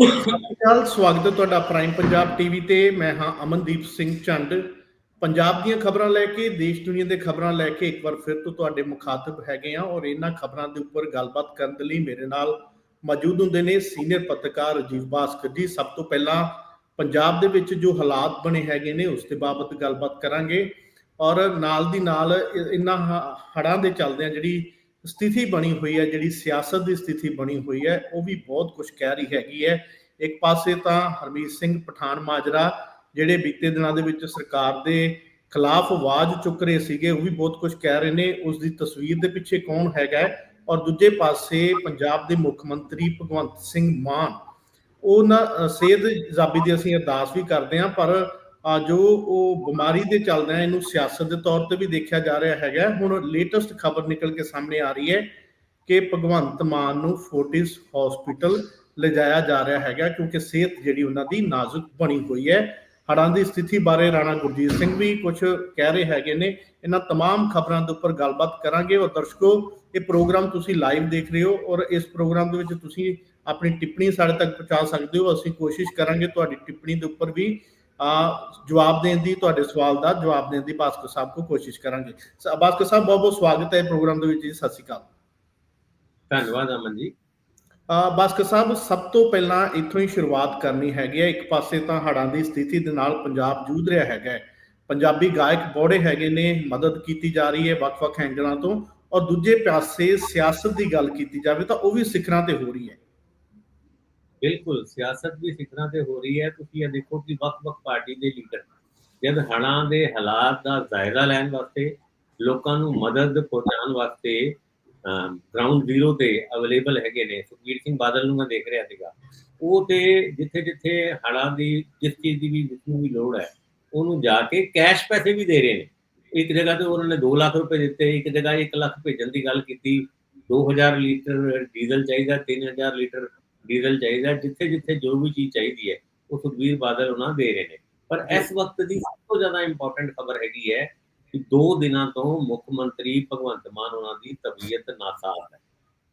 ਸਤਿ ਸ਼੍ਰੀ ਅਕਾਲ ਸਵਾਗਤ ਹੈ ਤੁਹਾਡਾ ਪ੍ਰਾਈਮ ਪੰਜਾਬ ਟੀਵੀ ਤੇ। ਮੈਂ ਹਾਂ ਅਮਨਦੀਪ ਸਿੰਘ ਚੰਡ ਪੰਜਾਬ ਦੀਆਂ ਖਬਰਾਂ ਲੈ ਕੇ, ਦੇਸ਼ ਦੁਨੀਆ ਦੇ ਖਬਰਾਂ ਲੈ ਕੇ ਇੱਕ ਵਾਰ ਫਿਰ ਤੋਂ ਤੁਹਾਡੇ ਮੁਖਾਤਬ ਹੈਗੇ ਆ ਔਰ ਇਹਨਾਂ ਖਬਰਾਂ ਦੇ ਉੱਪਰ ਗੱਲਬਾਤ ਕਰਨ ਦੇ ਲਈ ਮੇਰੇ ਨਾਲ ਮੌਜੂਦ ਹੁੰਦੇ ਨੇ ਸੀਨੀਅਰ ਪੱਤਰਕਾਰ ਰਾਜੀਵ ਭਾਸਕਰ ਜੀ। ਸਭ ਤੋਂ ਪਹਿਲਾਂ ਪੰਜਾਬ ਦੇ ਵਿੱਚ ਜੋ ਹਾਲਾਤ ਬਣੇ ਹੈਗੇ ਨੇ, ਉਸ ਦੇ ਬਾਬਤ ਗੱਲਬਾਤ ਕਰਾਂਗੇ। ਔਰ ਨਾਲ ਦੀ ਨਾਲ ਇਹਨਾਂ ਹ- ਹੜ੍ਹਾਂ ਦੇ ਚੱਲਦਿਆਂ ਜਿਹੜੀ ਸਥਿਤੀ ਬਣੀ ਹੋਈ ਹੈ, ਜਿਹੜੀ ਸਿਆਸਤ ਦੀ ਸਥਿਤੀ ਬਣੀ ਹੋਈ ਹੈ, ਉਹ ਵੀ ਬਹੁਤ ਕੁਝ ਕਹਿ ਰਹੀ ਹੈਗੀ ਹੈ। ਇੱਕ ਪਾਸੇ ਤਾਂ ਹਰਮੀਤ ਸਿੰਘ ਪਠਾਨ ਮਾਜਰਾ, ਜਿਹੜੇ ਬੀਤੇ ਦਿਨਾਂ ਦੇ ਵਿੱਚ ਸਰਕਾਰ ਦੇ ਖਿਲਾਫ ਆਵਾਜ਼ ਚੁੱਕ ਰਹੇ ਸੀਗੇ, ਉਹ ਵੀ ਬਹੁਤ ਕੁਝ ਕਹਿ ਰਹੇ ਨੇ। ਉਸ ਦੀ ਤਸਵੀਰ ਦੇ ਪਿੱਛੇ ਕੌਣ ਹੈਗਾ ਔਰ ਦੂਜੇ ਪਾਸੇ ਪੰਜਾਬ ਦੇ ਮੁੱਖ ਮੰਤਰੀ ਭਗਵੰਤ ਸਿੰਘ ਮਾਨ ਉਹ ਨਾ ਸਿਹਤ ਜਾਬੀ ਦੀ ਅਸੀਂ ਅਰਦਾਸ ਵੀ ਕਰਦੇ ਹਾਂ, ਪਰ ਜੋ ਉਹ ਬਿਮਾਰੀ ਦੇ ਚੱਲਦੇ ਆ ਇਹਨੂੰ ਸਿਆਸਤ ਦੇ ਤੌਰ ਤੇ ਵੀ ਦੇਖਿਆ ਜਾ ਰਿਹਾ ਹੈਗਾ ਹੁਣ ਲੇਟੈਸਟ ਖਬਰ ਨਿਕਲ ਕੇ ਸਾਹਮਣੇ ਆ ਰਹੀ ਹੈ ਕਿ ਭਗਵੰਤ ਮਾਨ ਨੂੰ ਫੋਰਟਿਸ ਹਸਪੀਟਲ ਲਿਜਾਇਆ ਜਾ ਰਿਹਾ ਹੈਗਾ ਕਿਉਂਕਿ ਸਿਹਤ ਜਿਹੜੀ ਉਹਨਾਂ ਦੀ ਨਾਜ਼ੁਕ ਬਣੀ ਹੋਈ ਹੈ ਹੜ੍ਹਾਂ ਦੀ ਸਥਿਤੀ ਬਾਰੇ ਰਾਣਾ ਗੁਰਜੀਤ ਸਿੰਘ ਵੀ ਕੁਝ ਕਹਿ ਰਹੇ ਹੈਗੇ ਨੇ ਇਹਨਾਂ तमाम ਖਬਰਾਂ ਦੇ ਉੱਪਰ ਗੱਲਬਾਤ ਕਰਾਂਗੇ ਔਰ ਦਰਸ਼ਕੋ ਇਹ ਪ੍ਰੋਗਰਾਮ ਤੁਸੀਂ ਲਾਈਵ ਦੇਖ ਰਹੇ ਹੋ ਔਰ ਇਸ ਪ੍ਰੋਗਰਾਮ ਦੇ ਵਿੱਚ ਤੁਸੀਂ ਆਪਣੀ ਟਿੱਪਣੀ ਸਾਡੇ ਤੱਕ ਪਹੁੰਚਾ ਸਕਦੇ ਹੋ ਅਸੀਂ ਕੋਸ਼ਿਸ਼ ਕਰਾਂਗੇ ਤੁਹਾਡੀ ਟਿੱਪਣੀ ਦੇ ਉੱਪਰ ਵੀ ਆ ਜਵਾਬ ਦੇਣ ਦੀ ਤੁਹਾਡੇ ਸਵਾਲ ਦਾ ਜਵਾਬ ਦੇਣ ਦੀ ਭਾਸਕਰ ਸਾਹਿਬ ਕੋ ਕੋਸ਼ਿਸ਼ ਕਰਾਂਗੇ। ਭਾਸਕਰ ਸਾਹਿਬ ਬਹੁਤ ਬਹੁਤ ਸਵਾਗਤ ਹੈ ਪ੍ਰੋਗਰਾਮ ਦੇ ਵਿੱਚ ਜੀ ਸਤਿ ਸ਼੍ਰੀ ਅਕਾਲ। ਧੰਨਵਾਦ ਅਮਨ ਜੀ। ਅ, ਭਾਸਕਰ ਸਾਹਿਬ ਸਭ ਤੋਂ ਪਹਿਲਾਂ ਇੱਥੋਂ ਹੀ ਸ਼ੁਰੂਆਤ ਕਰਨੀ ਹੈਗੀ ਹੈ। ਇੱਕ ਪਾਸੇ ਤਾਂ ਹੜ੍ਹਾਂ ਦੀ ਸਥਿਤੀ ਦੇ ਨਾਲ ਪੰਜਾਬ ਜੂਝ ਰਿਹਾ ਹੈਗਾ। ਪੰਜਾਬੀ ਗਾਇਕ ਬੋੜੇ ਹੈਗੇ ਨੇ ਮਦਦ ਕੀਤੀ ਜਾ ਰਹੀ ਹੈ ਵੱਖ-ਵੱਖ ਐਂਗਲਾਂ ਤੋਂ। ਔਰ ਦੂਜੇ ਪਾਸੇ ਸਿਆਸਤ ਦੀ ਗੱਲ ਕੀਤੀ ਜਾਵੇ ਤਾਂ ਉਹ ਵੀ ਸਿਖਰਾਂ ਤੇ ਹੋ ਰਹੀ ਹੈ। ਬਿਲਕੁਲ, ਸਿਆਸਤ ਵੀ ਸਿੱਖਣਾ ਤੇ ਹੋ ਰਹੀ ਹੈ, ਤੁਸੀਂ ਇਹ ਦੇਖੋ ਕਿ ਵੱਖ-ਵੱਖ ਪਾਰਟੀ ਦੇ ਲੀਡਰ ਜਦ ਹੜਾਂ ਦੇ ਹਾਲਾਤ ਦਾ ਜਾਇਜ਼ਾ ਲੈਣ ਵਾਸਤੇ, ਲੋਕਾਂ ਨੂੰ ਮਦਦ ਪਹੁੰਚਾਉਣ ਵਾਸਤੇ ਗਰਾਊਂਡ ਜ਼ੀਰੋ ਤੇ ਅਵੇਲੇਬਲ ਹੈਗੇ ਨੇ, ਸੁਖਬੀਰ ਸਿੰਘ ਬਾਦਲ ਨੂੰ ਮੈਂ ਦੇਖ ਰਿਹਾ ਸੀਗਾ, ਉਹ ਤੇ ਜਿੱਥੇ ਜਿੱਥੇ ਹੜ੍ਹਾਂ ਦੀ, ਜਿਸ ਚੀਜ਼ ਦੀ ਵੀ ਜਿਸਨੂੰ ਵੀ ਲੋੜ ਹੈ, ਉਹਨੂੰ ਜਾ ਕੇ ਕੈਸ਼ ਪੈਸੇ ਵੀ ਦੇ ਰਹੇ ਨੇ। ਇੱਕ ਜਗ੍ਹਾ ਤੇ ਉਹਨਾਂ ਨੇ 2 ਲੱਖ ਰੁਪਏ ਦਿੱਤੇ, ਇੱਕ ਜਗ੍ਹਾ 1 ਲੱਖ ਭੇਜਣ ਦੀ ਗੱਲ ਕੀਤੀ 2000 ਲੀਟਰ ਡੀਜ਼ਲ ਚਾਹੀਦਾ 3000 ਲੀਟਰ ਡੀਜ਼ਲ ਚਾਹੀਦਾ ਜਿੱਥੇ ਜਿੱਥੇ ਜੋ ਵੀ ਚੀਜ਼ ਚਾਹੀਦੀ ਹੈ ਉਹ ਸੁਖਬੀਰ ਬਾਦਲ ਉਹਨਾਂ ਦੇ ਰਹੇ ਨੇ। ਪਰ ਇਸ ਵਕਤ ਦੀ ਸਭ ਤੋਂ ਜ਼ਿਆਦਾ ਇੰਪੋਰਟੈਂਟ ਖਬਰ ਹੈਗੀ ਹੈ ਕਿ ਦੋ ਦਿਨਾਂ ਤੋਂ ਮੁੱਖ ਮੰਤਰੀ ਭਗਵੰਤ ਮਾਨ ਉਹਨਾਂ ਦੀ ਤਬੀਅਤ ਨਾਸਾਜ਼ ਹੈ।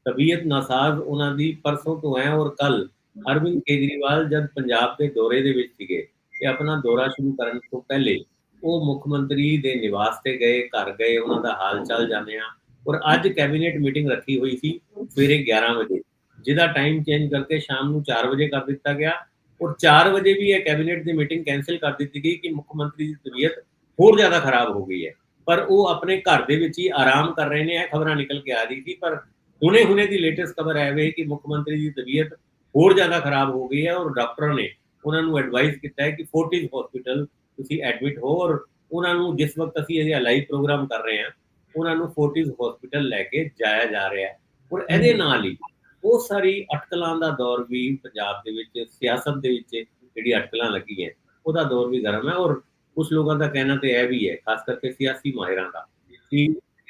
ਤਬੀਅਤ ਨਾਸਾਜ਼ ਉਹਨਾਂ ਦੀ ਪਰਸੋਂ ਤੋਂ ਹੈ ਔਰ ਕੱਲ ਅਰਵਿੰਦ ਕੇਜਰੀਵਾਲ ਜਦ ਪੰਜਾਬ ਦੇ ਦੌਰੇ ਦੇ ਵਿੱਚ ਸੀਗੇ ਤੇ ਆਪਣਾ ਦੌਰਾ ਸ਼ੁਰੂ ਕਰਨ ਤੋਂ ਪਹਿਲੇ ਉਹ ਮੁੱਖ ਮੰਤਰੀ ਦੇ ਨਿਵਾਸ ਤੇ ਗਏ ਘਰ ਗਏ ਉਹਨਾਂ ਦਾ ਹਾਲ ਚਾਲ ਜਾਣਿਆ ਔਰ ਅੱਜ ਕੈਬਨਿਟ ਮੀਟਿੰਗ ਰੱਖੀ ਹੋਈ ਸੀ ਸਵੇਰੇ 11 ਵਜੇ। ਜਿਹਦਾ ਟਾਈਮ ਚੇਂਜ ਕਰਕੇ ਸ਼ਾਮ ਨੂੰ 4 ਵਜੇ ਕਰ ਦਿੱਤਾ ਗਿਆ ਔਰ 4 ਵਜੇ ਵੀ ਇਹ ਕੈਬਨਿਟ ਦੀ ਮੀਟਿੰਗ ਕੈਨਸਲ ਕਰ ਦਿੱਤੀ ਗਈ ਕਿ ਮੁੱਖ ਮੰਤਰੀ ਦੀ ਤਬੀਅਤ ਹੋਰ ਜ਼ਿਆਦਾ ਖਰਾਬ ਹੋ ਗਈ ਹੈ। ਪਰ ਉਹ ਆਪਣੇ ਘਰ ਦੇ ਵਿੱਚ ਹੀ ਆਰਾਮ ਕਰ ਰਹੇ ਨੇ ਇਹ ਖਬਰਾਂ ਨਿਕਲ ਕੇ ਆ ਰਹੀ ਸੀ ਪਰ ਹੁਣੇ ਹੁਣੇ ਦੀ ਲੇਟੈਸਟ ਖਬਰ ਹੈ ਵੇ ਕਿ ਮੁੱਖ ਮੰਤਰੀ ਦੀ ਤਬੀਅਤ ਹੋਰ ਜ਼ਿਆਦਾ ਖਰਾਬ ਹੋ ਗਈ ਹੈ ਔਰ ਡਾਕਟਰ ਨੇ ਉਹਨਾਂ ਨੂੰ ਐਡਵਾਈਸ ਕੀਤਾ ਹੈ ਕਿ ਫੋਰਟਿਸ ਹਸਪੀਟਲ ਤੁਸੀਂ ਐਡਮਿਟ ਹੋ ਔਰ ਉਹਨਾਂ ਨੂੰ ਜਿਸ ਵਕਤ ਅਸੀਂ ਇਹ ਲਾਈਵ ਪ੍ਰੋਗਰਾਮ ਕਰ ਰਹੇ ਹਾਂ ਉਹਨਾਂ ਨੂੰ ਫੋਰਟਿਸ ਹਸਪੀਟਲ ਲੈ ਕੇ ਜਾਇਆ ਜਾ ਰਿਹਾ ਹੈ। ਔਰ ਇਹਦੇ ਨਾਲ ਹੀ ਬਹੁਤ ਸਾਰੀ ਅਟਕਲਾਂ ਦਾ ਦੌਰ ਵੀ ਪੰਜਾਬ ਦੇ ਵਿੱਚ, ਸਿਆਸਤ ਦੇ ਵਿੱਚ ਜਿਹੜੀ ਅਟਕਲਾਂ ਲੱਗੀ ਹੈ ਉਹਦਾ ਦੌਰ ਵੀ ਗਰਮ ਹੈ ਔਰ ਕੁਝ ਲੋਕਾਂ ਦਾ ਕਹਿਣਾ ਤੇ ਇਹ ਵੀ ਹੈ, ਖਾਸ ਕਰਕੇ ਸਿਆਸੀ ਮਾਹਿਰਾਂ ਦਾ, ਕਿ